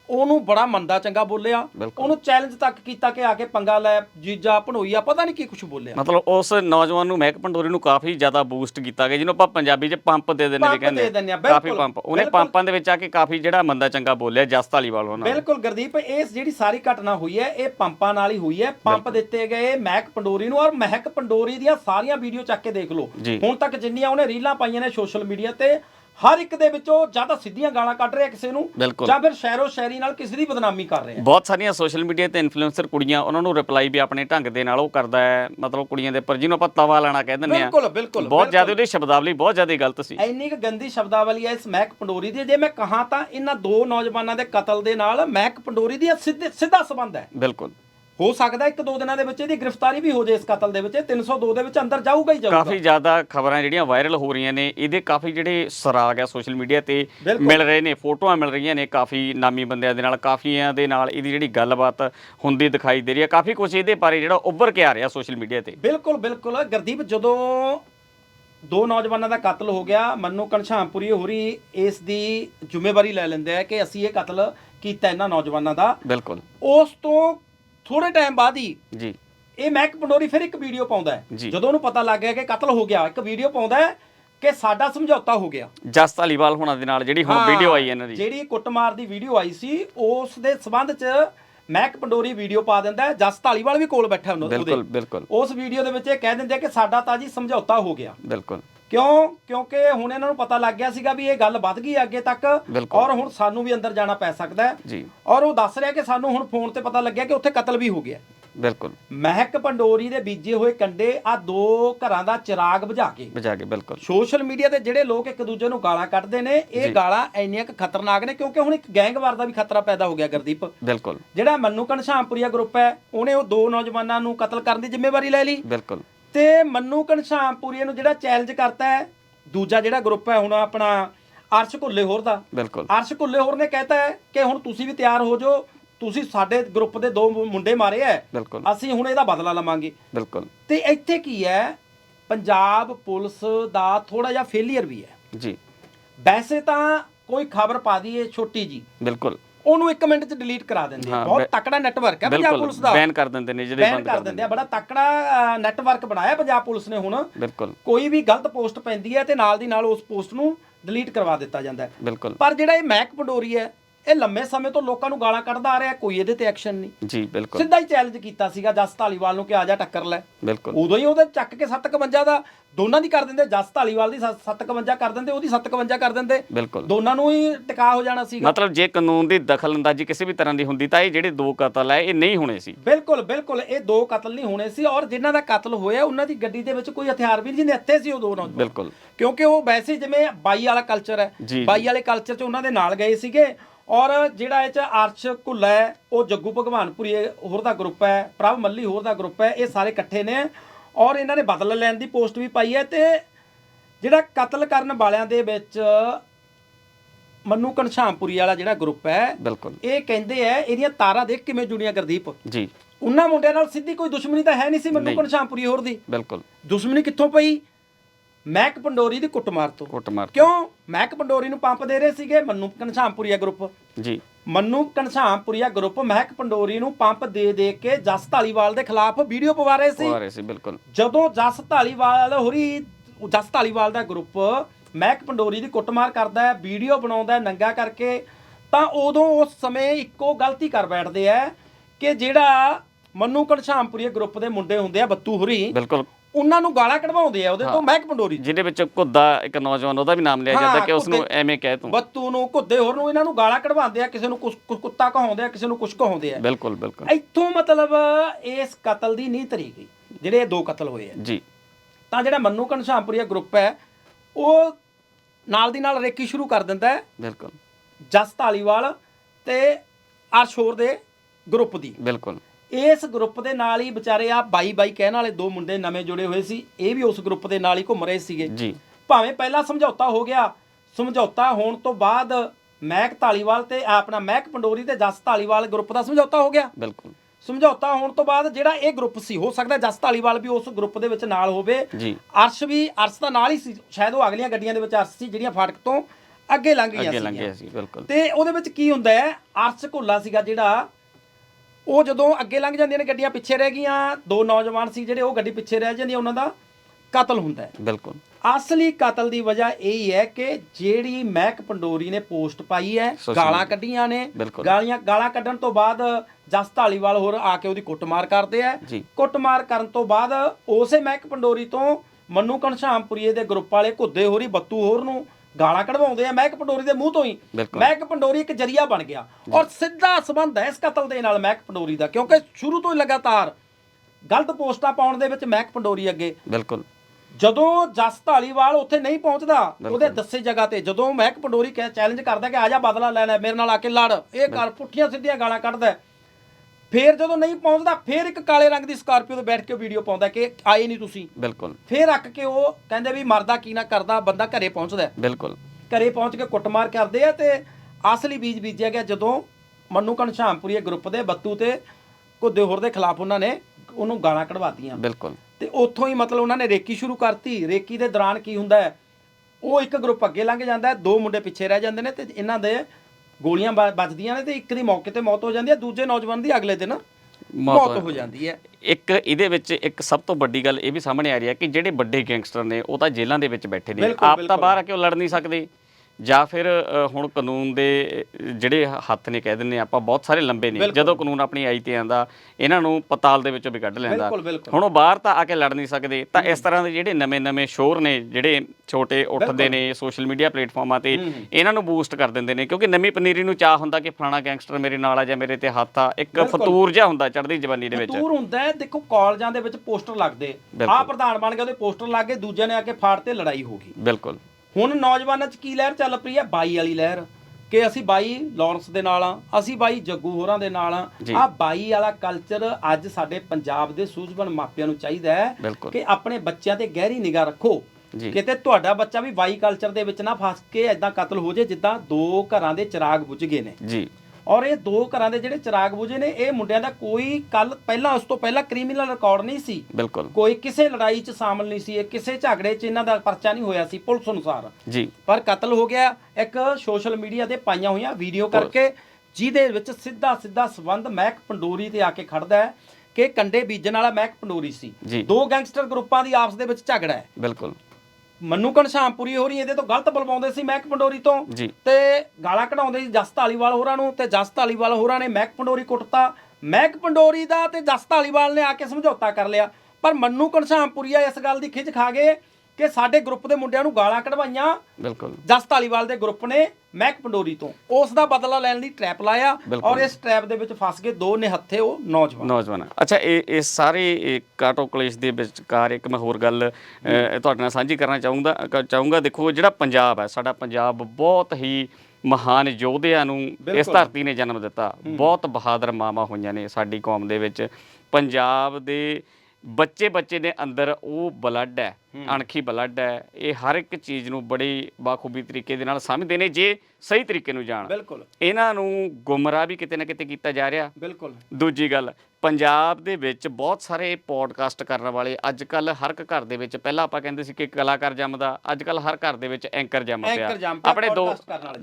ਉਹਨੂੰ ਬੜਾ ਮੰਦਾ ਚੰਗਾ ਬੋਲਿਆ ਬਿਲਕੁਲ। ਉਹਨੂੰ ਚੈਲੰਜ ਤੱਕ ਕੀਤਾ ਕਿ ਆ ਕੇ ਪੰਗਾ ਲੈ ਜੀਜਾ ਭਣੋਈਆ ਪਤਾ ਨਹੀਂ ਕੀ ਕੁਝ ਬੋਲਿਆ ਮਤਲਬ ਉਸ ਨੌਜਵਾਨ ਨੂੰ ਮਹਿਕ ਪੰਡੋਰੀ ਨੂੰ ਕਾਫੀ ਜ਼ਿਆਦਾ ਬੂਸਟ ਕੀਤਾ ਗਿਆ ਜਿਹਨੂੰ ਆਪਾਂ ਪੰਜਾਬੀ 'ਚ ਪੰਪ ਦੇ ਦਿੰਦੇ ਪੰਪ ਕਹਿੰਦੇ ਦੇ ਦਿੰਦੇ ਆ, ਕਾਫੀ ਬਿਲਕੁਲ, ਪੰਪ ਉਹਨੇ ਬਿਲਕੁਲ। ਪੰਪਾਂ ਦੇ ਵਿੱਚ ਆ ਕੇ ਕਾਫੀ ਜਿਹੜਾ ਮੰਦਾ ਚੰਗਾ ਬੋਲਿਆ ਜਸ ਧਾਲੀਵਾਲ ਉਹਨਾਂ ਨੂੰ। ਬਿਲਕੁਲ ਗੁਰਦੀਪ ਇਸ ਜਿਹੜੀ ਸਾਰੀ ਘਟਨਾ ਹੋਈ ਹੈ ਇਹ ਪੰਪਾਂ ਨਾਲ ਹੀ ਹੋਈ ਹੈ ਪੰਪ ਦਿੱਤੇ ਗਏ ਮਹਿਕ ਪੰਡੋਰੀ ਨੂੰ ਔਰ ਮਹਿਕ ਪੰਡੋਰੀ ਦੀਆਂ ਸਾਰੀਆਂ ਵੀਡੀਓ ਚੱਕ ਕੇ ਦੇਖ ਲਓ ਜੀ। ਹੁਣ ਤੱਕ ਜਿੰਨੀਆਂ ਉਹਨੇ ਰੀਲਾਂ ਪਾਈਆਂ ਨੇ ਸੋਸ਼ਲ ਮੀਡੀਆ ਤੇ ਹਰ ਇੱਕ ਦੇ ਵਿੱਚੋਂ ਜਾਂ ਤਾਂ ਸਿੱਧੀਆਂ ਗਾਲਾਂ ਕੱਢ ਰਿਹਾ ਕਿਸੇ ਨੂੰ ਬਿਲਕੁਲ। ਜਾਂ ਫਿਰ ਸ਼ਹਿਰੋ ਸ਼ਾਇਰੀ ਨਾਲ ਕਿਸੇ ਦੀ ਬਦਨਾਮੀ ਕਰ ਰਿਹਾ। ਬਹੁਤ ਸਾਰੀਆਂ ਸੋਸ਼ਲ ਮੀਡੀਆ ਤੇ ਇਨਫਲੂਐਂਸਰ ਕੁੜੀਆਂ ਉਹਨਾਂ ਨੂੰ ਰਿਪਲਾਈ ਵੀ ਆਪਣੇ ਢੰਗ ਦੇ ਨਾਲ ਉਹ ਕਰਦਾ ਹੈ ਮਤਲਬ ਕੁੜੀਆਂ ਦੇ ਉੱਪਰ ਜਿਹਨੂੰ ਆਪਾਂ ਤਵਾ ਲਾਣਾ ਕਹਿ ਦਿੰਦੇ ਆ ਬਿਲਕੁਲ ਬਿਲਕੁਲ ਬਹੁਤ ਜ਼ਿਆਦਾ ਉਹਦੀ ਸ਼ਬਦਾਵਲੀ ਬਹੁਤ ਜ਼ਿਆਦਾ ਗਲਤ ਸੀ। ਇੰਨੀ ਕੁ ਗੰਦੀ ਸ਼ਬਦਾਵਲੀ ਹੈ ਇਸ ਮਹਿਕ ਪੰਡੋਰੀ ਦੀ। ਜੇ ਮੈਂ ਕਹਾਂ ਤਾਂ ਇਹਨਾਂ ਦੋ ਨੌਜਵਾਨਾਂ ਦੇ ਕਤਲ ਦੇ ਨਾਲ ਮਹਿਕ ਪੰਡੋਰੀ ਦੀ ਸਿੱਧੇ ਸਿੱਧਾ ਸੰਬੰਧ ਹੈ। ਬਿਲਕੁਲ। ਹੋ ਸਕਦਾ ਇੱਕ ਦੋ ਦਿਨਾਂ ਦੇ ਵਿੱਚ ਇਹਦੀ ਗ੍ਰਿਫਤਾਰੀ ਵੀ ਹੋ ਜਾਏ ਇਸ ਕਤਲ ਦੇ ਵਿੱਚ ਇਹ 302 ਦੇ ਵਿੱਚ ਅੰਦਰ ਜਾਊਗਾ ਹੀ ਜਾਊਗਾ। ਕਾਫੀ ਜ਼ਿਆਦਾ ਖਬਰਾਂ ਜਿਹੜੀਆਂ ਵਾਇਰਲ ਹੋ ਰਹੀਆਂ ਨੇ ਇਹਦੇ ਕਾਫੀ ਜਿਹੜੇ ਸਰਾਗ ਆ ਸੋਸ਼ਲ ਮੀਡੀਆ ਤੇ। ਮਿਲ ਰਹੇ ਨੇ ਫੋਟੋਆਂ ਮਿਲ ਰਹੀਆਂ ਨੇ ਕਾਫੀ ਨਾਮੀ ਬੰਦਿਆਂ ਦੇ ਨਾਲ ਕਾਫੀਆਂ ਦੇ ਨਾਲ ਇਹਦੀ ਜਿਹੜੀ ਗੱਲਬਾਤ ਹੁੰਦੀ ਦਿਖਾਈ ਦੇ ਰਹੀ ਹੈ। ਕਾਫੀ ਕੁਝ ਇਹਦੇ ਬਾਰੇ ਜਿਹੜਾ ਉੱਭਰ ਕੇ ਆ ਰਿਹਾ ਸੋਸ਼ਲ ਮੀਡੀਆ ਤੇ। ਬਿਲਕੁਲ ਬਿਲਕੁਲ। ਗੁਰਦੀਪ ਜਦੋਂ ਦੋ ਨੌਜਵਾਨਾਂ ਦਾ ਕਤਲ ਹੋ ਗਿਆ ਮੰਨੂ ਕਨਸ਼ਾਮਪੁਰੀ ਹੋਰੀ ਇਸ ਦੀ ਜ਼ਿੰਮੇਵਾਰੀ ਲੈ ਲੈਂਦੇ ਆ ਕਿ ਅਸੀਂ ਇਹ ਕਤਲ ਕੀਤਾ ਇਹਨਾਂ ਨੌਜਵਾਨਾਂ ਦਾ। ਬਿਲਕੁਲ। ਉਸ ਤੋਂ ਥੋੜੇ ਟਾਈਮ ਬਾਅਦ ਹੀ ਜੀ। ਇਹ ਮੈਕ ਪੰਡੋਰੀ ਫਿਰ ਇੱਕ ਵੀਡੀਓ ਪਾਉਂਦਾ ਹੈ। ਜੀ। ਜਦੋਂ ਉਹਨੂੰ ਪਤਾ ਲੱਗ ਗਿਆ ਕਿ ਕਤਲ ਹੋ ਗਿਆ ਇੱਕ ਵੀਡੀਓ ਪਾਉਂਦਾ ਹੈ ਕਿ ਸਾਡਾ ਸਮਝੌਤਾ ਹੋ ਗਿਆ। ਜਸ ਧਾਲੀਵਾਲ ਹੋਣਾ ਦੇ ਨਾਲ ਜਿਹੜੀ ਹੁਣ ਹਾਂ, ਵੀਡੀਓ ਆਈ ਇਹਨਾਂ ਦੀ। ਜਿਹੜੀ ਕੁੱਟਮਾਰ ਦੀ ਵੀਡੀਓ ਆਈ ਸੀ ਉਸ ਦੇ ਸਬੰਧ 'ਚ ਮੈਕ ਪੰਡੋਰੀ ਵੀਡੀਓ ਪਾ ਦਿੰਦਾ ਹੈ। ਜਸ ਧਾਲੀਵਾਲ ਵੀ ਕੋਲ ਬੈਠਾ ਉਹਨਾਂ ਬਿਲਕੁਲ ਉਹਦੇ ਬਿਲਕੁਲ। ਉਸ ਵੀਡੀਓ ਦੇ ਵਿੱਚ ਇਹ ਕਹਿ ਦਿੰਦੇ ਆ ਕਿ ਸਾਡਾ ਤਾਂ ਜੀ ਸਮਝੌਤਾ ਹੋ ਗਿਆ। ਬਿਲਕੁਲ। ਕਿਉਂ? ਕਿਉਂਕਿ ਹੁਣ ਇਹਨਾਂ ਨੂੰ ਪਤਾ ਲੱਗ ਗਿਆ ਸੀਗਾ ਵੀ ਇਹ ਗੱਲ ਵੱਧ ਗਈ ਅੱਗੇ ਤੱਕ। ਬਿਲਕੁਲ। ਔਰ ਹੁਣ ਸਾਨੂੰ ਵੀ ਅੰਦਰ ਜਾਣਾ ਪੈ ਸਕਦਾ ਹੈ। ਜੀ। ਔਰ ਉਹ ਦੱਸ ਰਿਹਾ ਕਿ ਸਾਨੂੰ ਹੁਣ ਫੋਨ ਤੇ ਪਤਾ ਲੱਗਿਆ ਕਿ ਉੱਥੇ ਕਤਲ ਵੀ ਹੋ ਗਿਆ। ਬਿਲਕੁਲ। ਮਹਿਕ ਪੰਡੋਰੀ ਦੇ ਬੀਜੇ ਹੋਏ ਕੰਡੇ ਆ ਦੋ ਘਰਾਂ ਦਾ ਚਿਰਾਗ ਬੁਝਾ ਕੇ। ਬਜਾ ਕੇ ਬਿਲਕੁਲ। ਸੋਸ਼ਲ ਮੀਡੀਆ ਤੇ ਜਿਹੜੇ ਲੋਕ ਇੱਕ ਦੂਜੇ ਨੂੰ ਗਾਲਾਂ ਕੱਢਦੇ ਨੇ ਇਹ। ਗਾਲਾਂ ਇੰਨੀਆਂ ਕੁ ਖਤਰਨਾਕ ਨੇ ਕਿਉਂਕਿ ਹੁਣ ਇੱਕ ਗੈਂਗਵਾਰ ਦਾ ਵੀ ਖਤਰਾ ਪੈਦਾ ਹੋ ਗਿਆ ਗੁਰਦੀਪ। ਬਿਲਕੁਲ। ਜਿਹੜਾ ਮੰਨੂ ਘਨਸ਼ਾਮਪੁਰੀਆ ਗਰੁੱਪ ਹੈ ਉਹਨੇ ਉਹ ਦੋ ਨੌਜਵਾਨਾਂ ਨੂੰ ਕਤਲ ਕਰਨ ਦੀ ਜ਼ਿੰਮੇਵਾਰੀ ਲੈ ਲਈ। ਬਿਲਕੁਲ। ਤੇ ਮੰਨੂ ਘਨਸ਼ਾਮਪੁਰੀਆ ਨੂੰ ਜਿਹੜਾ ਚੈਲੰਜ ਕਰਤਾ ਹੈ ਦੂਜਾ ਜਿਹੜਾ ਗਰੁੱਪ ਹੈ ਹੁਣ ਆਪਣਾ ਅਰਸ਼ ਘੁੱਲੇ ਹੋਰ ਦਾ। ਬਿਲਕੁਲ। ਅਰਸ਼ ਘੁੱਲੇ ਹੋਰ ਨੇ ਕਹਿਤਾ ਹੈ ਕਿ ਹੁਣ ਤੁਸੀਂ ਵੀ ਤਿਆਰ ਹੋ ਜਾਓ ਤੁਸੀਂ ਸਾਡੇ ਗਰੁੱਪ ਦੇ ਦੋ ਮੁੰਡੇ ਮਾਰੇ ਐ ਬਿਲਕੁਲ। ਅਸੀਂ ਹੁਣ ਇਹਦਾ ਬਦਲਾ ਲਵਾਂਗੇ। ਬਿਲਕੁਲ। ਤੇ ਇੱਥੇ ਕੀ ਹੈ ਪੰਜਾਬ ਪੁਲਿਸ ਦਾ ਥੋੜਾ ਜਿਹਾ ਫੇਲਿਅਰ ਵੀ ਹੈ। ਜੀ। ਵੈਸੇ ਤਾਂ ਕੋਈ ਖਬਰ ਪਾ ਦਈਏ ਛੋਟੀ ਜੀ। ਬਿਲਕੁਲ। ਉਹਨੂੰ 1 ਮਿੰਟ 'ਚ ਡਿਲੀਟ ਕਰਾ ਦਿੰਦੇ ਆ। ਬਹੁਤ ਤਕੜਾ ਨੈਟਵਰਕ ਹੈ ਪੰਜਾਬ ਪੁਲਿਸ ਦਾ। ਬੈਨ ਕਰ ਦਿੰਦੇ ਨੇ ਜਿਹੜੇ ਬੰਦ ਕਰ ਦਿੰਦੇ ਆ। ਬੜਾ ਤਕੜਾ ਨੈਟਵਰਕ ਬਣਾਇਆ ਪੰਜਾਬ ਪੁਲਿਸ ਨੇ ਹੁਣ। ਬਿਲਕੁਲ। ਕੋਈ ਵੀ ਗਲਤ ਪੋਸਟ ਪੈਂਦੀ ਹੈ ਤੇ ਨਾਲ ਦੀ ਨਾਲ ਉਸ ਪੋਸਟ ਨੂੰ ਡਿਲੀਟ ਕਰਵਾ ਦਿੱਤਾ ਜਾਂਦਾ ਹੈ। ਬਿਲਕੁਲ। ਪਰ ਜਿਹੜਾ ਇਹ ਮੈਕ ਪੰਡੋਰੀ ਹੈ ਇਹ ਲੰਮੇ ਸਮੇਂ ਤੋਂ ਲੋਕਾਂ ਨੂੰ ਗਾਲਾਂ ਕੱਢਦਾ ਆ ਰਿਹਾ ਕੋਈ ਇਹਦੇ ਤੇ ਐਕਸ਼ਨ ਨਹੀਂ। ਜੀ ਬਿਲਕੁਲ। ਸਿੱਧਾ ਹੀ ਚੈਲੰਜ ਕੀਤਾ ਸੀਗਾ ਜਸ ਧਾਲੀਵਾਲ ਨੂੰ ਕਿ ਆ ਜਾ ਟੱਕਰ ਲੈ। ਬਿਲਕੁਲ। ਉਦੋਂ ਹੀ ਉਹਦੇ ਚੱਕ ਕੇ 751 ਦਾ ਦੋਨਾਂ ਦੀ ਕਰ ਦਿੰਦੇ ਜਸ ਧਾਲੀਵਾਲ ਦੀ 751 ਕਰ ਦਿੰਦੇ ਉਹਦੀ 751 ਕਰ ਦਿੰਦੇ। ਬਿਲਕੁਲ। ਦੋਨਾਂ ਨੂੰ ਹੀ ਟਿਕਾ ਹੋ ਜਾਣਾ ਸੀਗਾ। ਮਤਲਬ ਜੇ ਕਾਨੂੰਨ ਦੀ ਦਖਲਅੰਦਾਜ਼ੀ ਕਿਸੇ ਵੀ ਤਰ੍ਹਾਂ ਦੀ ਹੁੰਦੀ ਤਾਂ ਇਹ ਜਿਹੜੇ ਦੋ ਕਤਲ ਹੈ ਇਹ ਨਹੀਂ ਹੋਣੇ ਸੀ। ਬਿਲਕੁਲ ਬਿਲਕੁਲ ਇਹ ਦੋ ਕਤਲ ਨਹੀਂ ਹੋਣੇ ਸੀ ਔਰ ਜਿਨ੍ਹਾਂ ਦਾ ਕਤਲ ਹੋਇਆ ਉਹਨਾਂ ਦੀ ਗੱਡੀ ਦੇ ਵਿੱਚ ਕੋਈ ਹਥਿਆਰ ਵੀ ਨਹੀਂ ਜਿਹਨੇ ਇੱਥੇ ਸੀ ਉਹ ਦੋ ਨੌਜਵਾਨ। ਬਿਲਕੁਲ। ਕਿਉਂਕਿ ਉਹ ਵੈਸੇ ਜਿਵੇਂ ਬਾਈ ਵਾਲਾ ਕਲਚਰ ਹੈ। ਬਾਈ ਵਾਲੇ ਕਲਚਰ 'ਚ ਉਹਨਾਂ ਦੇ ਨਾਲ ਗਏ ਸੀਗੇ ਔਰ ਜਿਹੜਾ ਇਹ 'ਚ ਅਰਸ਼ ਘੁੱਲਾ ਹੈ ਉਹ ਜੱਗੂ ਭਗਵਾਨਪੁਰੀ ਹੋਰ ਦਾ ਗਰੁੱਪ ਹੈ ਪ੍ਰਭ ਮੱਲੀ ਹੋਰ ਦਾ ਗਰੁੱਪ ਹੈ ਇਹ ਸਾਰੇ ਇਕੱਠੇ ਨੇ। ਔਰ ਇਹਨਾਂ ਨੇ ਬਦਲਾ ਲੈਣ ਦੀ ਪੋਸਟ ਵੀ ਪਾਈ ਹੈ ਤੇ ਜਿਹੜਾ ਕਤਲ ਕਰਨ ਵਾਲਿਆਂ ਦੇ ਵਿੱਚ ਮੰਨੂ ਘਨਸ਼ਾਮਪੁਰੀ ਵਾਲਾ ਜਿਹੜਾ ਗਰੁੱਪ ਹੈ ਬਿਲਕੁਲ। ਇਹ ਕਹਿੰਦੇ ਆ ਇਹਦੀਆਂ ਤਾਰਾਂ ਦੇਖ ਕਿਵੇਂ ਜੁੜੀਆਂ ਗੁਰਦੀਪ। ਜੀ। ਉਹਨਾਂ ਮੁੰਡਿਆਂ ਨਾਲ ਸਿੱਧੀ ਕੋਈ ਦੁਸ਼ਮਣੀ ਤਾਂ ਹੈ ਨਹੀਂ ਸੀ ਮੰਨੂ ਨਹੀਂ। ਘਨਸ਼ਾਮਪੁਰੀ ਹੋਰ ਦੀ। ਬਿਲਕੁਲ। ਦੁਸ਼ਮਣੀ ਕਿੱਥੋਂ ਪਈ? ਮੈਕ ਪੰਡੋਰੀ ਦੀ ਕੁੱਟਮਾਰ ਤੋਂ। ਕੁੱਟਮਾਰ ਕਿਉਂ? ਮੈਕ ਪੰਡੋਰੀ ਨੂੰ ਪੰਪ ਦੇ ਰਹੇ ਸੀਗੇ ਮੰਨੂ ਘਨਸ਼ਾਮਪੁਰੀਆ ਗਰੁੱਪ। ਜੀ। ਮੰਨੂ ਘਨਸ਼ਾਮਪੁਰੀਆ ਗਰੁੱਪ ਮਹਿਕ ਪੰਡੋਰੀ ਨੂੰ ਪੰਪ ਦੇ ਦੇ ਕੇ ਜਸ ਧਾਲੀਵਾਲ ਦੇ ਖਿਲਾਫ ਵੀਡੀਓ ਪਵਾ ਰਹੇ ਸੀ। ਉਹ ਰਹੇ ਸੀ ਬਿਲਕੁਲ। ਜਦੋਂ ਜਸ ਧਾਲੀਵਾਲ ਹੋਰੀ ਜਸ ਧਾਲੀਵਾਲ ਦਾ ਗਰੁੱਪ ਮਹਿਕ ਪੰਡੋਰੀ ਦੀ ਕੁੱਟਮਾਰ ਕਰਦਾ ਹੈ ਵੀਡੀਓ ਬਣਾਉਂਦਾ ਹੈ ਨੰਗਾ ਕਰਕੇ ਤਾਂ ਉਦੋਂ ਉਸ ਸਮੇਂ ਇੱਕੋ ਗਲਤੀ ਕਰ ਬੈਠਦੇ ਆ ਕਿ ਜਿਹੜਾ ਮੰਨੂ ਘਣਸ਼ਾਮਪੁਰੀ ਗਰੁੱਪ ਦੇ ਮੁੰਡੇ ਹੁੰਦੇ ਆ ਬੱਤੂ ਹੁਰੀ ਬਿਲਕੁਲ। ਉਹਨਾਂ ਨੂੰ ਗਾਲਾਂ ਕਢਵਾਉਂਦੇ ਆ ਉਹਦੇ ਤੋਂ ਮਹਿਕ ਪੰਡੋਰੀ। ਜਿਹਦੇ ਵਿੱਚ ਘੁੱਦਾ ਇੱਕ ਨੌਜਵਾਨ ਉਹਦਾ ਵੀ ਨਾਮ ਲਿਆ ਜਾਂਦਾ ਕਿ ਉਸ ਨੂੰ। ਐਵੇਂ ਕਹਿ ਤੂੰ। ਬੱਤੂ ਨੂੰ ਘੁੱਦੇ ਹੋਰ ਨੂੰ ਇਹਨਾਂ ਨੂੰ ਗਾਲਾਂ ਕਢਵਾਉਂਦੇ ਆ ਕਿਸੇ ਨੂੰ ਕੁੱਤਾ ਕਹਾਉਂਦੇ ਆ ਕਿਸੇ ਨੂੰ ਕੁਛ ਕਹਾਉਂਦੇ ਆ। ਬਿਲਕੁਲ ਬਿਲਕੁਲ। ਇੱਥੋਂ ਮਤਲਬ ਇਸ ਕਤਲ ਦੀ ਨੀਂਹ ਧਰੀ ਗਈ ਜਿਹੜੇ ਦੋ ਕਤਲ ਹੋਏ ਆ। ਜੀ। ਤਾਂ ਜਿਹੜਾ ਮੰਨੂ ਘਣਸ਼ਾਮਪੁਰੀਆ ਗਰੁੱਪ ਹੈ ਉਹ ਨਾਲ ਦੀ ਨਾਲ ਰੇਕੀ ਸ਼ੁਰੂ ਕਰ ਦਿੰਦਾ ਹੈ। ਬਿਲਕੁਲ। ਜਸ ਧਾਲੀਵਾਲ ਤੇ ਅਰਸ਼ੋਰ ਦੇ ਗਰੁੱਪ ਦੀ। ਬਿਲਕੁਲ। ਇਸ ਗਰੁੱਪ ਦੇ ਨਾਲ ਹੀ ਵਿਚਾਰੇ ਆ ਬਾਈ ਬਾਈ ਕਹਿਣ ਵਾਲੇ ਦੋ ਮੁੰਡੇ ਨਵੇਂ ਜੁੜੇ ਹੋਏ ਸੀ ਇਹ ਵੀ ਉਸ ਗਰੁੱਪ ਦੇ ਨਾਲ ਹੀ ਘੁੰਮ ਰਹੇ ਸੀਗੇ। ਜੀ। ਭਾਵੇਂ ਪਹਿਲਾਂ ਸਮਝੌਤਾ ਹੋ ਗਿਆ ਸਮਝੌਤਾ ਹੋਣ ਤੋਂ ਬਾਅਦ ਮਹਿਕ ਧਾਲੀਵਾਲ ਤੇ ਆਪਣਾ ਮਹਿਕ ਪੰਡੋਰੀ ਤੇ ਜਸ ਧਾਲੀਵਾਲ ਗਰੁੱਪ ਦਾ ਸਮਝੌਤਾ ਹੋ ਗਿਆ। ਬਿਲਕੁਲ। ਸਮਝੌਤਾ ਹੋਣ ਤੋਂ ਬਾਅਦ ਜਿਹੜਾ ਇਹ ਗਰੁੱਪ ਸੀ ਹੋ ਸਕਦਾ ਜਸ ਧਾਲੀਵਾਲ ਵੀ ਉਸ ਗਰੁੱਪ ਦੇ ਵਿੱਚ ਨਾਲ ਹੋਵੇ। ਜੀ। ਅਰਸ਼ ਵੀ ਅਰਸ਼ ਦਾ ਨਾਲ ਹੀ ਸੀ ਸ਼ਾਇਦ ਉਹ ਅਗਲੀਆਂ ਗੱਡੀਆਂ ਦੇ ਵਿੱਚ ਅਰਸ਼ ਸੀ ਜਿਹੜੀਆਂ ਫਾਟਕ ਤੋਂ ਅੱਗੇ ਲੰਘ ਗਈਆਂ ਅੱਗੇ ਲੰਘਿਆ ਸੀ ਬਿਲਕੁਲ। ਤੇ ਉਹਦੇ ਵਿੱਚ ਕੀ ਹੁੰਦਾ ਹੈ ਅਰਸ਼ ਘੁੱਲਾ ਸੀਗਾ ਜਿਹੜਾ ਉਹ ਜਦੋਂ ਅੱਗੇ ਲੰਘ ਜਾਂਦੀਆਂ ਨੇ ਗੱਡੀਆਂ ਪਿੱਛੇ ਰਹਿ ਗਈਆਂ ਦੋ ਨੌਜਵਾਨ ਸੀ ਜਿਹੜੇ ਉਹ ਗੱਡੀ ਪਿੱਛੇ ਰਹਿ ਜਾਂਦੀ ਉਹਨਾਂ ਦਾ ਕਤਲ ਹੁੰਦਾ ਹੈ। ਬਿਲਕੁਲ। ਅਸਲੀ ਕਤਲ ਦੀ ਵਜ੍ਹਾ ਇਹ ਹੀ ਹੈ ਕਿ ਜਿਹੜੀ ਮਹਿਕ ਪੰਡੋਰੀ ਨੇ ਪੋਸਟ ਪਾਈ ਹੈ Social ਗਾਲਾਂ media। ਕੱਢੀਆਂ ਨੇ। ਬਿਲਕੁਲ। ਗਾਲੀਆਂ ਗਾਲਾਂ ਕੱਢਣ ਤੋਂ ਬਾਅਦ ਜਸ ਢਾਲੀਵਾਲ ਹੋਰ ਆ ਕੇ ਉਹਦੀ ਕੁੱਟਮਾਰ ਕਰਦੇ ਆ। ਜੀ। ਕੁੱਟਮਾਰ ਕਰਨ ਤੋਂ ਬਾਅਦ ਉਸੇ ਮਹਿਕ ਪੰਡੋਰੀ ਤੋਂ ਮੰਨੂ ਘਣਸ਼ਾਮਪੁਰੀਏ ਦੇ ਗਰੁੱਪ ਵਾਲੇ ਘੁੱਦੇ ਹੋਰੀ ਬੱਤੂ ਹੋਰ ਨੂੰ ਗਾਲਾਂ ਕਢਵਾਉਂਦੇ ਆ ਮਹਿਕ ਪੰਡੋਰੀ ਦੇ ਮੂੰਹ ਤੋਂ ਹੀ। ਬਿਲਕੁਲ। ਮਹਿਕ ਪੰਡੋਰੀ ਇੱਕ ਜਰੀਆ ਬਣ ਗਿਆ। ਔਰ ਸਿੱਧਾ ਸੰਬੰਧ ਹੈ ਇਸ ਕਤਲ ਦੇ ਨਾਲ ਮਹਿਕ ਪੰਡੋਰੀ ਦਾ ਕਿਉਂਕਿ ਸ਼ੁਰੂ ਤੋਂ ਹੀ ਲਗਾਤਾਰ ਗਲਤ ਪੋਸਟਾਂ ਪਾਉਣ ਦੇ ਵਿੱਚ ਮਹਿਕ ਪੰਡੋਰੀ ਅੱਗੇ। ਬਿਲਕੁਲ। ਜਦੋਂ ਜਸ ਢਾਲੀਵਾਲ ਉੱਥੇ ਨਹੀਂ ਪਹੁੰਚਦਾ ਉਹਦੇ ਦੱਸੇ ਜਗ੍ਹਾ ਤੇ ਜਦੋਂ ਮਹਿਕ ਪੰਡੋਰੀ ਕਹਿ ਚੈਲੰਜ ਕਰਦਾ ਕਿ ਆ ਜਾ ਬਦਲਾ ਲੈ ਲੈ ਮੇਰੇ ਨਾਲ ਆ ਕੇ ਲੜ ਇਹ ਕਰ ਪੁੱਠੀਆਂ ਸਿੱਧੀਆਂ ਗਾਲਾਂ ਕੱਢਦਾ। ਹੈ। ਫੇਰ ਜਦੋਂ ਨਹੀਂ ਪਹੁੰਚਦਾ ਫੇਰ ਇੱਕ ਕਾਲੇ ਰੰਗ ਦੀ ਸਕਾਰਪੀਓ ਤੇ ਬੈਠ ਕੇ ਵੀਡੀਓ ਪਾਉਂਦਾ ਕਿ ਆਏ ਨਹੀਂ ਤੁਸੀਂ। ਬਿਲਕੁਲ। ਫੇਰ ਰੱਖ ਕੇ ਉਹ ਕਹਿੰਦੇ ਵੀ ਮਰਦਾ ਕੀ ਨਾ ਕਰਦਾ ਬੰਦਾ ਘਰੇ ਪਹੁੰਚਦਾ। ਬਿਲਕੁਲ। ਘਰੇ ਪਹੁੰਚ ਕੇ ਕੁੱਟਮਾਰ ਕਰਦੇ ਆ ਤੇ ਅਸਲੀ ਬੀਜ ਬੀਜਿਆ ਗਿਆ ਜਦੋਂ ਮੰਨੂ ਘਣਸ਼ਾਮਪੁਰੀਏ ਗਰੁੱਪ ਦੇ ਬੱਤੂ ਤੇ ਘੁੱਦੇ ਹੋਰ ਦੇ ਖਿਲਾਫ ਉਹਨਾਂ ਨੇ ਉਹਨੂੰ ਗਾਲਾਂ ਕਢਵਾਤੀਆਂ। ਬਿਲਕੁਲ। ਤੇ ਉੱਥੋਂ ਹੀ ਮਤਲਬ ਉਹਨਾਂ ਨੇ ਰੇਕੀ ਸ਼ੁਰੂ ਕਰਤੀ। ਰੇਕੀ ਦੇ ਦੌਰਾਨ ਕੀ ਹੁੰਦਾ ਹੈ? ਉਹ ਇੱਕ ਗਰੁੱਪ ਅੱਗੇ ਲੰਘ ਜਾਂਦਾ ਹੈ ਦੋ ਮੁੰਡੇ ਪਿੱਛੇ ਰਹਿ ਜਾਂਦੇ ਨੇ ਤੇ ਇਹਨਾਂ ਦੇ ਗੋਲੀਆਂ ਵੱਜ- ਵੱਜਦੀਆਂ ਨੇ ਤੇ ਇੱਕ ਦੀ ਮੌਕੇ ਤੇ ਮੌਤ ਹੋ ਜਾਂਦੀ ਹੈ ਦੂਜੇ ਨੌਜਵਾਨ ਦੀ ਅਗਲੇ ਦਿਨ ਮੌਤ ਹੋ ਜਾਂਦੀ ਹੈ। ਇੱਕ ਇਹਦੇ ਵਿੱਚ ਇੱਕ ਸਭ ਤੋਂ ਵੱਡੀ ਗੱਲ ਇਹ ਵੀ ਸਾਹਮਣੇ ਆ ਰਹੀ ਹੈ ਕਿ ਜਿਹੜੇ ਵੱਡੇ ਗੈਂਗਸਟਰ ਨੇ ਉਹ ਤਾਂ ਜੇਲ੍ਹਾਂ ਦੇ ਵਿੱਚ ਬੈਠੇ ਨੇ। ਬਿਲਕੁਲ, ਆਪ ਤਾਂ ਬਿਲਕੁਲ। ਬਾਹਰ ਆ ਕੇ ਉਹ ਲੜ ਨਹੀਂ ਸਕਦੇ। ਜਾਂ ਫਿਰ ਅ, ਹੁਣ ਕਾਨੂੰਨ ਦੇ ਜਿਹੜੇ ਹੱਥ ਨੇ ਕਹਿ ਦਿੰਨੇ ਆਪਾਂ ਬਹੁਤ ਸਾਰੇ ਲੰਬੇ ਨੇ ਬਿਲਕੁਲ। ਜਦੋਂ ਕਾਨੂੰਨ ਆਪਣੀ ਆਈ ਤੇ ਆਂਦਾ ਇਹਨਾਂ ਨੂੰ ਪਤਾਲ ਦੇ ਵਿੱਚੋਂ ਵੀ ਕੱਢ ਲੈਂਦਾ ਬਿਲਕੁਲ, ਬਿਲਕੁਲ। ਹੁਣ ਉਹ ਬਾਹਰ ਤਾਂ ਆ ਕੇ ਲੜ ਨਹੀਂ ਸਕਦੇ ਤਾਂ ਇਸ ਤਰ੍ਹਾਂ ਦੇ ਜਿਹੜੇ ਨਵੇਂ-ਨਵੇਂ ਸ਼ੋਰ ਨੇ ਜਿਹੜੇ ਛੋਟੇ ਉੱਠਦੇ ਬਿਲਕੁਲ। ਨੇ ਸੋਸ਼ਲ ਮੀਡੀਆ ਪਲੇਟਫਾਰਮਾਂ ਤੇ ਹੂੰ, ਹੂੰ। ਇਹਨਾਂ ਨੂੰ ਬੂਸਟ ਕਰ ਦਿੰਦੇ ਨੇ ਕਿਉਂਕਿ ਨਵੀਂ ਪਨੀਰੀ ਨੂੰ ਚਾਹ ਹੁੰਦਾ ਕਿ ਫਲਾਣਾ ਗੈਂਗਸਟਰ ਮੇਰੇ ਨਾਲ ਆ ਜਾਂ ਮੇਰੇ ਤੇ ਹੱਥ ਆ ਇੱਕ ਬਿਲਕੁਲ। ਫਤੂਰ ਜਿਹਾ ਹੁੰਦਾ ਚੜ੍ਹਦੀ ਜਵਾਨੀ ਦੇ ਵਿੱਚ ਦੂਰ ਹੁੰਦਾ ਹੈ ਦੇਖੋ ਕਾਲਜਾਂ ਦੇ ਵਿੱਚ ਪੋਸਟਰ ਲੱਗਦੇ ਬਿਲਕੁਲ। ਆਹ ਪ੍ਰਧਾਨ ਬਣ ਗਿਆ ਉਹਦੇ ਪੋਸਟਰ ਲੱਗ ਗਏ ਦੂਜਿਆਂ ਨੇ ਆ ਕੇ ਫਾੜ ਤੇ ਲੜਾਈ ਹੋ ਗਈ ਬਿਲਕੁਲ ਹੁਣ ਨੌਜਵਾਨਾਂ 'ਚ ਕੀ ਲਹਿਰ ਚੱਲ ਪਈ ਹੈ ਬਾਈ ਵਾਲੀ ਲਹਿਰ ਕਿ ਅਸੀਂ ਬਾਈ ਲਾਰੈਂਸ ਦੇ ਨਾਲ ਆ ਅਸੀਂ ਬਾਈ ਜੱਗੂ ਹੋਰਾਂ ਦੇ ਨਾਲ ਆ। ਜੀ। ਆ ਬਾਈ ਵਾਲਾ ਕਲਚਰ ਅੱਜ ਸਾਡੇ ਪੰਜਾਬ ਦੇ ਸੂਝਬਨ ਮਾਪਿਆਂ ਨੂੰ ਚਾਹੀਦਾ ਹੈ ਬਿਲਕੁਲ। ਕਿ ਆਪਣੇ ਬੱਚਿਆਂ ਤੇ ਗਹਿਰੀ ਨਿਗਾਹ ਰੱਖੋ। ਜੀ। ਕਿਤੇ ਤੁਹਾਡਾ ਬੱਚਾ ਵੀ ਬਾਈ ਕਲਚਰ ਦੇ ਵਿੱਚ ਨਾ ਫਸ ਕੇ ਐਦਾਂ ਕਤਲ ਹੋ ਜੇ ਜਿੱਦਾਂ ਦੋ ਘਰਾਂ ਦੇ ਚਿਰਾਗ ਬੁਝ ਗਏ ਨੇ। ਜੀ। ਔਰ ਇਹ ਦੋ ਘਰਾਂ ਦੇ ਜਿਹੜੇ ਚਿਰਾਗ ਬੁਝੇ ਨੇ ਇਹ ਮੁੰਡਿਆਂ ਦਾ ਕੋਈ ਕੱਲ ਪਹਿਲਾਂ ਉਸ ਤੋਂ ਪਹਿਲਾਂ ਕ੍ਰਿਮੀਨਲ ਰਿਕਾਰਡ ਨਹੀਂ ਸੀ। ਬਿਲਕੁਲ। ਕੋਈ ਕਿਸੇ ਲੜਾਈ 'ਚ ਸ਼ਾਮਲ ਨਹੀਂ ਸੀ ਇਹ ਕਿਸੇ ਝਗੜੇ 'ਚ ਇਹਨਾਂ ਦਾ ਪਰਚਾ ਨਹੀਂ ਹੋਇਆ ਸੀ ਪੁਲਿਸ ਅਨੁਸਾਰ। ਜੀ। ਪਰ ਕਤਲ ਹੋ ਗਿਆ ਇੱਕ ਸੋਸ਼ਲ ਮੀਡੀਆ ਤੇ ਪਾਈਆਂ ਹੋਈਆਂ ਵੀਡੀਓ ਕਰਕੇ ਜਿਹਦੇ ਵਿੱਚ ਸਿੱਧਾ ਸਿੱਧਾ ਸਬੰਧ ਮਹਿਕ ਪੰਡੋਰੀ ਤੇ ਆ ਕੇ ਖੜਦਾ ਹੈ ਕਿ ਕੰਡੇ ਬੀਜਣ ਵਾਲਾ ਮਹਿਕ ਪੰਡੋਰੀ ਸੀ। ਦੋ ਗੈਂਗਸਟਰ ਗਰੁੱਪਾਂ ਦੀ ਆਪਸ ਦੇ ਵਿੱਚ ਝਗੜਾ ਹੈ। ਬਿਲਕੁਲ। ਮੰਨੂ ਘਣਸ਼ਾਮਪੁਰੀ ਹੋ ਰਹੀ ਇਹਦੇ ਤੋਂ ਗਲਤ ਬੁਲਵਾਉਂਦੇ ਸੀ ਮਹਿਕ ਪੰਡੋਰੀ ਤੋਂ। ਜੀ। ਤੇ ਗਾਲਾਂ ਕਢਾਉਂਦੇ ਸੀ ਜਸ ਧਾਲੀਵਾਲ ਹੋਰਾਂ ਨੂੰ ਤੇ ਜਸ ਧਾਲੀਵਾਲ ਹੋਰਾਂ ਨੇ ਮਹਿਕ ਪੰਡੋਰੀ ਕੁੱਟਤਾ। ਮਹਿਕ ਪੰਡੋਰੀ ਦਾ ਤੇ ਜਸ ਧਾਲੀਵਾਲ ਨੇ ਆ ਕੇ ਸਮਝੌਤਾ ਕਰ ਲਿਆ। ਪਰ ਮੰਨੂ ਘਣਸ਼ਾਮਪੁਰੀਆ ਇਸ ਗੱਲ ਦੀ ਖਿੱਚ ਖਾ ਗਏ। ਕਿ ਸਾਡੇ ਗਰੁੱਪ ਦੇ ਮੁੰਡਿਆਂ ਨੂੰ ਗਾਲਾਂ ਕਢਵਾਈਆਂ। ਬਿਲਕੁਲ। ਜਸ ਧਾਲੀਵਾਲ ਦੇ ਗਰੁੱਪ ਨੇ ਮਹਿਕ ਪੰਡੋਰੀ ਤੋਂ। ਉਸ ਦਾ ਬਦਲਾ ਲੈਣ ਲਈ ਟ੍ਰੈਪ ਲਾਇਆ। ਔਰ ਇਸ ਟ੍ਰੈਪ ਦੇ ਵਿੱਚ ਫਸ ਗਏ ਦੋ ਨਿਹੱਥੇ ਉਹ ਨੌਜਵਾਨ। ਨੌਜਵਾਨ। ਅੱਛਾ ਇਹ ਇਹ ਸਾਰੇ ਕਾਟੋ ਕਲੇਸ਼ ਦੇ ਵਿਚਕਾਰ ਇੱਕ ਮੈਂ ਹੋਰ ਗੱਲ ਤੁਹਾਡੇ ਨਾਲ ਸਾਂਝੀ ਕਰਨਾ ਚਾਹੂੰਗਾ ਚਾਹੂੰਗਾ ਦੇਖੋ ਜਿਹੜਾ ਪੰਜਾਬ ਹੈ ਸਾਡਾ ਪੰਜਾਬ ਬਹੁਤ ਹੀ ਮਹਾਨ ਯੋਧਿਆਂ ਨੂੰ ਇਸ। ਧਰਤੀ ਨੇ ਜਨਮ ਦਿੱਤਾ। ਬਹੁਤ ਬਹਾਦਰ ਮਾਵਾਂ ਹੋਈਆਂ ਨੇ ਸਾਡੀ ਕੌਮ ਦੇ ਵਿੱਚ। ਪੰਜਾਬ ਦੇ ਬੱਚੇ ਬੱਚੇ ਦੇ ਅੰਦਰ ਉਹ ਬਲੱਡ ਹੈ ਅਣਖੀ ਬਲੱਡ ਹੈ ਇਹ ਹਰ ਇੱਕ ਚੀਜ਼ ਨੂੰ ਬੜੀ ਬਾਖੂਬੀ ਤਰੀਕੇ ਦੇ ਨਾਲ ਸਮਝਦੇ ਨੇ ਜੇ ਸਹੀ ਤਰੀਕੇ ਨੂੰ ਜਾਣ। ਬਿਲਕੁਲ। ਇਹਨਾਂ ਨੂੰ ਗੁੰਮਰਾਹ ਵੀ ਕਿਤੇ ਨਾ ਕਿਤੇ ਕੀਤਾ ਜਾ ਰਿਹਾ। ਬਿਲਕੁਲ। ਦੂਜੀ ਗੱਲ ਪੰਜਾਬ ਦੇ ਵਿੱਚ ਬਹੁਤ ਸਾਰੇ ਪੋਡਕਾਸਟ ਕਰਨ ਵਾਲੇ ਅੱਜ ਕੱਲ ਹਰ ਇੱਕ ਘਰ ਦੇ ਵਿੱਚ ਪਹਿਲਾਂ ਆਪਾਂ ਕਹਿੰਦੇ ਸੀ ਕਿ ਕਲਾਕਾਰ ਜੰਮਦਾ ਅੱਜ ਕੱਲ ਹਰ ਘਰ ਦੇ ਵਿੱਚ ਐਂਕਰ ਜੰਮ ਐਂਕਰ ਜੰਮ ਪਿਆ ਪਿਆ, ਆਪਣੇ ਦੋ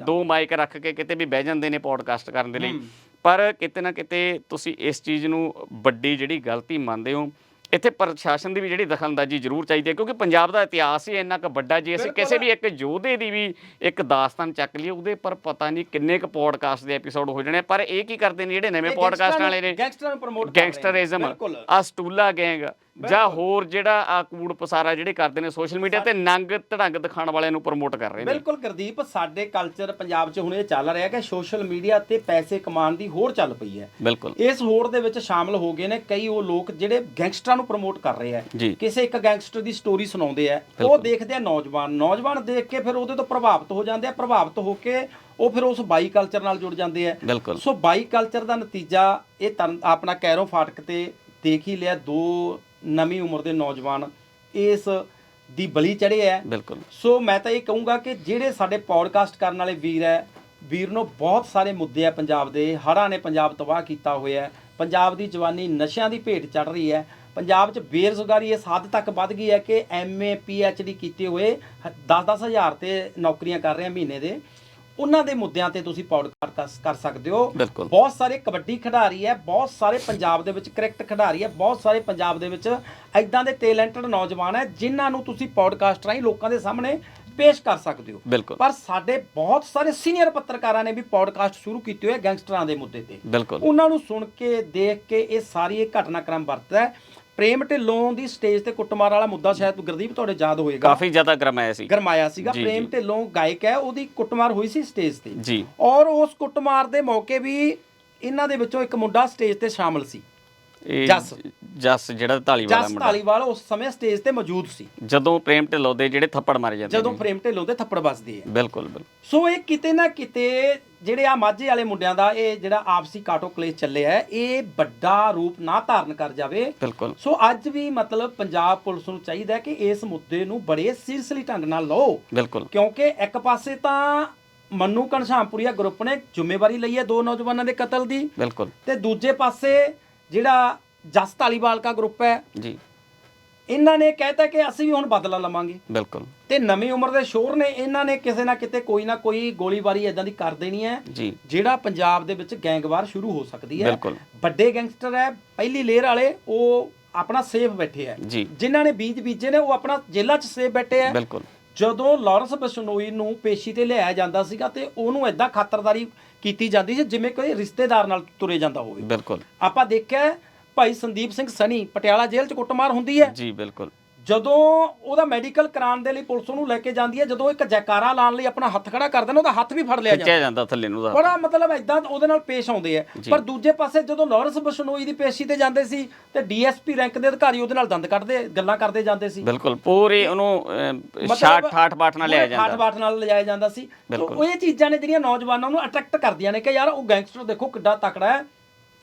ਦੋ ਮਾਈਕ ਰੱਖ ਕੇ ਕਿਤੇ ਵੀ ਬਹਿ ਜਾਂਦੇ ਨੇ ਪੋਡਕਾਸਟ ਕਰਨ ਦੇ ਲਈ। ਪਰ ਕਿਤੇ ਨਾ ਕਿਤੇ ਤੁਸੀਂ ਇਸ ਚੀਜ਼ ਨੂੰ ਵੱਡੀ ਜਿਹੜੀ ਗਲਤੀ ਮੰਨਦੇ ਹੋ ਇੱਥੇ ਪ੍ਰਸ਼ਾਸਨ ਦੀ ਵੀ ਜਿਹੜੀ ਦਖਲਅੰਦਾਜ਼ੀ ਜ਼ਰੂਰ ਚਾਹੀਦੀ ਹੈ ਕਿਉਂਕਿ ਪੰਜਾਬ ਦਾ ਇਤਿਹਾਸ ਹੀ ਇੰਨਾ ਕੁ ਵੱਡਾ ਜੇ ਅਸੀਂ। ਕਿਸੇ ਵੀ ਇੱਕ ਯੋਧੇ ਦੀ ਵੀ ਇੱਕ ਦਾਸਤਾਨ ਚੱਕ ਲਈਏ ਉਹਦੇ ਪਰ ਪਤਾ ਨਹੀਂ ਕਿੰਨੇ ਕੁ ਪੋਡਕਾਸਟ ਦੇ ਐਪੀਸੋਡ ਹੋ ਜਾਣੇ ਪਰ ਇਹ ਕੀ ਕਰਦੇ ਨੇ ਜਿਹੜੇ ਨਵੇਂ ਪੋਡਕਾਸਟ ਵਾਲੇ ਨੇ? ਗੈਂਗਸਟਰਾਂ ਨੂੰ ਪ੍ਰਮੋਟ ਗੈਂਗਸਟਰਿਜ਼ਮ ਆ ਸਟੂਲਾ ਗੈਂਗ ਜਾਂ ਹੋਰ ਜਿਹੜਾ ਆ ਕੂੜ ਪਸਾਰਾ ਜਿਹੜੇ ਕਰਦੇ ਨੇ ਸੋਸ਼ਲ ਮੀਡੀਆ ਤੇ ਨੰਗ ਧੜੰਗ ਦਿਖਾਉਣ ਵਾਲਿਆਂ ਨੂੰ ਪ੍ਰਮੋਟ ਕਰ ਰਹੇ ਨੇ। ਬਿਲਕੁਲ ਗੁਰਦੀਪ ਸਾਡੇ ਕਲਚਰ ਪੰਜਾਬ 'ਚ ਹੁਣ ਇਹ ਚੱਲ ਰਿਹਾ ਕਿ ਸੋਸ਼ਲ ਮੀਡੀਆ ਤੇ ਪੈਸੇ ਕਮਾਉਣ ਦੀ ਹੋਰ ਚੱਲ ਪਈ ਹੈ। ਬਿਲਕੁਲ। ਇਸ ਹੋੜ ਦੇ ਵਿੱਚ ਸ਼ਾਮਲ ਹੋ ਗਏ ਨੇ ਕਈ ਉਹ ਲੋਕ ਜਿਹੜੇ ਗੈਂਗਸਟਰਾਂ ਨੂੰ ਪ੍ਰਮੋਟ ਕਰ ਰਹੇ ਆ। ਕਿਸੇ ਇੱਕ ਗੈਂਗਸਟਰ ਦੀ ਸਟੋਰੀ ਸੁਣਾਉਂਦੇ ਆ ਉਹ। ਦੇਖਦੇ ਆ ਨੌਜਵਾਨ ਨੌਜਵਾਨ ਦੇਖ ਕੇ ਫਿਰ ਉਹਦੇ ਤੋਂ ਪ੍ਰਭਾਵਿਤ ਹੋ ਜਾਂਦੇ ਆ ਪ੍ਰਭਾਵਿਤ ਹੋ ਕੇ ਉਹ ਫਿਰ ਉਸ ਬਾਈ ਕਲਚਰ ਨਾਲ ਜੁੜ ਜਾਂਦੇ ਆ ਬਿਲਕੁਲ। ਸੋ ਬਾਈ ਕਲਚਰ ਦਾ ਨਤੀਜਾ ਇਹ ਆਪਣਾ ਕੈਰੋ ਫਾਟਕ ਤੇ ਦੇਖ ਹੀ ਲਿਆ ਦੋ ਨਵੀਂ ਉਮਰ ਦੇ ਨੌਜਵਾਨ ਇਸ ਦੀ ਬਲੀ ਚੜੇ ਆ। ਬਿਲਕੁਲ। ਸੋ ਮੈਂ ਤਾਂ ਇਹ ਕਹੂੰਗਾ ਕਿ ਜਿਹੜੇ ਸਾਡੇ ਪੌਡਕਾਸਟ ਕਰਨ ਵਾਲੇ ਵੀਰ ਹੈ ਵੀਰ ਨੂੰ ਬਹੁਤ ਸਾਰੇ ਮੁੱਦੇ ਆ ਪੰਜਾਬ ਦੇ। ਹੜ੍ਹਾਂ ਨੇ ਪੰਜਾਬ ਤਬਾਹ ਕੀਤਾ ਹੋਇਆ ਹੈ। ਪੰਜਾਬ ਦੀ ਜਵਾਨੀ ਨਸ਼ਿਆਂ ਦੀ ਭੇਟ ਚੜ ਰਹੀ ਹੈ। ਪੰਜਾਬ 'ਚ ਬੇਰੁਜ਼ਗਾਰੀ ਇਸ ਹੱਦ ਤੱਕ ਵੱਧ ਗਈ ਹੈ ਕਿ ਐਮਏ ਪੀਐਚਡੀ ਕੀਤੇ ਹੋਏ 10-10 ਹਜ਼ਾਰ ਤੇ ਨੌਕਰੀਆਂ ਕਰ ਰਹੇ ਆ ਮਹੀਨੇ ਦੇ। ਉਹਨਾਂ ਦੇ ਮੁੱਦਿਆਂ ਤੇ ਤੁਸੀਂ ਪੌਡਕਾਸਟ ਕਰ ਸਕਦੇ ਹੋ। ਬਹੁਤ ਸਾਰੇ ਕਬੱਡੀ ਖਿਡਾਰੀ ਹੈ ਬਹੁਤ ਸਾਰੇ ਪੰਜਾਬ ਦੇ ਵਿੱਚ ਕ੍ਰਿਕਟ ਖਿਡਾਰੀ ਹੈ ਬਹੁਤ ਸਾਰੇ ਪੰਜਾਬ ਦੇ ਵਿੱਚ ਐਦਾਂ ਦੇ ਟੈਲੈਂਟਡ ਨੌਜਵਾਨ ਹੈ ਜਿਨ੍ਹਾਂ ਨੂੰ ਤੁਸੀਂ ਪੌਡਕਾਸਟ ਰਾਹੀਂ ਲੋਕਾਂ ਦੇ ਸਾਹਮਣੇ ਪੇਸ਼ ਕਰ ਸਕਦੇ ਹੋ। ਪਰ ਸਾਡੇ ਬਹੁਤ ਸਾਰੇ ਸੀਨੀਅਰ ਪੱਤਰਕਾਰਾਂ ਨੇ ਵੀ ਪੌਡਕਾਸਟ ਸ਼ੁਰੂ ਕੀਤੇ ਹੋਏ ਗੈਂਗਸਟਰਾਂ ਦੇ ਮੁੱਦੇ ਤੇ। ਉਹਨਾਂ ਨੂੰ ਸੁਣ ਕੇ ਦੇਖ ਕੇ ਇਹ ਸਾਰੀ ਇਹ ਘਟਨਾਕ੍ਰਮ ਵਰਤਦਾ ਹੈ। ਪ੍ਰੇਮ ਢਿੱਲੋਂ ਦੀ ਸਟੇਜ ਤੇ ਕੁੱਟਮਾਰ ਵਾਲਾ ਮੁੱਦਾ ਸ਼ਾਇਦ ਗੁਰਦੀਪ ਤੁਹਾਡੇ ਯਾਦ ਹੋਏਗਾ ਕਾਫੀ ਜ਼ਿਆਦਾ ਗਰਮਾਇਆ ਸੀ। ਗਰਮਾਇਆ ਸੀਗਾ। ਪ੍ਰੇਮ। ਢਿੱਲੋਂ ਗਾਇਕ ਹੈ ਉਹਦੀ ਕੁੱਟਮਾਰ ਹੋਈ ਸੀ ਸਟੇਜ ਤੇ। ਜੀ। ਔਰ ਉਸ ਕੁੱਟਮਾਰ ਦੇ ਮੌਕੇ ਵੀ ਇਹਨਾਂ ਦੇ ਵਿੱਚੋਂ ਇੱਕ ਮੁੰਡਾ ਸਟੇਜ ਤੇ ਸ਼ਾਮਲ ਸੀ। ਇਹ ਜੱਸ। ਜੱਸ ਜਿਹੜਾ ਢਾਲੀ ਵਾਲਾ ਜਸ ਮੁੰਡਾ। ਧਾਲੀਵਾਲ ਉਸ ਸਮੇਂ ਸਟੇਜ ਤੇ ਮੌਜੂਦ ਸੀ। ਜਦੋਂ ਪ੍ਰੇਮ ਢਿੱਲੋਂ ਦੇ ਜਿਹੜੇ ਥੱਪੜ ਮਾਰੇ ਜਾਂਦੇ ਜਦੋਂ ਨੇ। ਪ੍ਰੇਮ ਢਿੱਲੋਂ ਦੇ ਥੱਪੜ ਵੱਜਦੇ ਆ। ਬਿਲਕੁਲ ਬਿਲਕੁਲ। ਸੋ ਇਹ ਕਿਤੇ ਨਾ ਕਿਤੇ ਜਿਹੜੇ ਆ ਮਾਝੇ ਵਾਲੇ ਮੁੰਡਿਆਂ ਦਾ ਇਹ ਜਿਹੜਾ ਆਪਸੀ ਕਾਟੋ ਕਲੇਸ਼ ਚੱਲਿਆ ਹੈ ਇਹ ਵੱਡਾ ਰੂਪ ਨਾ ਧਾਰਨ ਕਰ ਜਾਵੇ। ਬਿਲਕੁਲ। ਸੋ ਅੱਜ ਵੀ ਮਤਲਬ ਪੰਜਾਬ ਪੁਲਿਸ ਨੂੰ ਚਾਹੀਦਾ ਹੈ ਕਿ ਇਸ ਮੁੱਦੇ ਨੂੰ ਬੜੇ ਸੀਰੀਅਸਲੀ ਢੰਗ ਨਾਲ ਲਓ। ਬਿਲਕੁਲ। ਕਿਉਂਕਿ ਇੱਕ ਪਾਸੇ ਤਾਂ ਮੰਨੂ ਘਨਸ਼ਾਮਪੁਰੀਆ ਗਰੁੱਪ ਨੇ ਜ਼ਿੰਮੇਵਾਰੀ ਲਈ ਹੈ ਦੋ ਨੌਜਵਾਨਾਂ ਦੇ ਕਤਲ ਦੀ। ਬਿਲਕੁਲ। ਤੇ ਦੂਜੇ ਪਾਸੇ ਜਿਹੜਾ ਜਸ ਧਾਲੀਵਾਲ ਦਾ ਗਰੁੱਪ ਹੈ ਜੀ। ਇਹਨਾਂ ਨੇ ਕਹਿਤਾ ਕਿ ਅਸੀਂ ਵੀ ਹੁਣ ਬਦਲਾ ਲਵਾਂਗੇ। ਬਿਲਕੁਲ। ਤੇ ਨਵੀਂ ਉਮਰ ਦੇ ਸ਼ੋਰ ਨੇ ਇਹਨਾਂ ਨੇ ਕਿਸੇ ਨਾ ਕਿਤੇ ਕੋਈ ਨਾ ਕੋਈ ਗੋਲੀਬਾਰੀ ਇਦਾਂ ਦੀ ਕਰ ਦੇਣੀ ਹੈ ਜਿਹੜਾ ਪੰਜਾਬ ਦੇ ਵਿੱਚ ਗੈਂਗਵਾਰ ਸ਼ੁਰੂ ਹੋ ਸਕਦੀ ਹੈ। ਬਿਲਕੁਲ। ਵੱਡੇ ਗੈਂਗਸਟਰ ਹੈ ਪਹਿਲੀ ਲੇਅਰ ਵਾਲੇ ਉਹ ਆਪਣਾ ਸੇਫ ਬੈਠੇ ਹੈ। ਜਿਨ੍ਹਾਂ ਨੇ ਬੀਜ ਬੀਜੇ ਨੇ ਉਹ ਆਪਣਾ ਜੇਲ੍ਹਾਂ 'ਚ ਸੇਫ ਬੈਠੇ ਹੈ। ਬਿਲਕੁਲ। ਜਦੋਂ ਲਾਰੈਂਸ ਬਸ਼ਨੋਈ ਨੂੰ ਪੇਸ਼ੀ ਤੇ ਲਿਆਇਆ ਜਾਂਦਾ ਸੀਗਾ ਤੇ ਉਹਨੂੰ ਐਦਾਂ ਖਾਤਰਦਾਰੀ ਕੀਤੀ ਜਾਂਦੀ ਸੀ ਜਿਵੇਂ ਕੋਈ ਰਿਸ਼ਤੇਦਾਰ ਨਾਲ ਤੁਰੇ ਜਾਂਦਾ ਹੋਵੇ। ਬਿਲਕੁਲ। ਆਪਾਂ ਦੇਖਿਆ ਭਾਈ ਸੰਦੀਪ ਸਿੰਘ ਸਨੀ ਪਟਿਆਲਾ ਜੇਲ੍ਹ 'ਚ ਕੁੱਟਮਾਰ ਹੁੰਦੀ ਹੈ। ਜੀ ਬਿਲਕੁਲ। ਜਦੋਂ ਉਹਦਾ ਮੈਡੀਕਲ ਕਰਾਉਣ ਦੇ ਲਈ ਪੁਲਿਸ ਉਹਨੂੰ ਲੈ ਕੇ ਜਾਂਦੀ ਹੈ ਜਦੋਂ ਇੱਕ ਜੈਕਾਰਾ ਲਾਉਣ ਲਈ ਆਪਣਾ ਹੱਥ ਖੜਾ ਕਰਦੇ ਨੇ ਉਹਦਾ ਹੱਥ ਵੀ ਫੜ ਲਿਆ ਜਾਂਦਾ ਖਿੱਚਿਆ ਜਾਂਦਾ। ਥੱਲੇ ਨੂੰ ਦਾ ਬੜਾ ਮਤਲਬ ਐਦਾਂ ਉਹਦੇ ਨਾਲ ਪੇਸ਼ ਆਉਂਦੇ ਆ। ਪਰ ਦੂਜੇ ਪਾਸੇ ਜਦੋਂ ਲਾਰੈਂਸ ਬਸ਼ਨੋਈ ਦੀ ਪੇਸ਼ੀ ਤੇ ਜਾਂਦੇ ਸੀ ਤੇ ਡੀਐਸਪੀ ਰੈਂਕ ਦੇ ਅਧਿਕਾਰੀ ਉਹਦੇ ਨਾਲ ਦੰਦ ਕੱਢਦੇ ਗੱਲਾਂ ਕਰਦੇ ਜਾਂਦੇ ਸੀ। ਬਿਲਕੁਲ ਪੂਰੀ ਉਹਨੂੰ ਛਾਟ ਠਾਠ ਬਾਠ ਨਾਲ ਲਿਆ ਪੂਰੇ ਠਾਠ ਜਾਂਦਾ। ਬਾਠ ਨਾਲ ਲਿਜਾਇਆ ਜਾਂਦਾ ਸੀ। ਉਹ ਇਹ ਚੀਜ਼ਾਂ ਨੇ ਜਿਹੜੀਆਂ ਨੌਜਵਾਨਾਂ ਨੂੰ ਅਟਰੈਕਟ ਕਰਦੀਆਂ ਨੇ ਕਿ ਯਾਰ ਉਹ ਗੈਂਗਸਟਰ ਦੇਖੋ ਕਿੱਡਾ ਤਕੜਾ ਹੈ।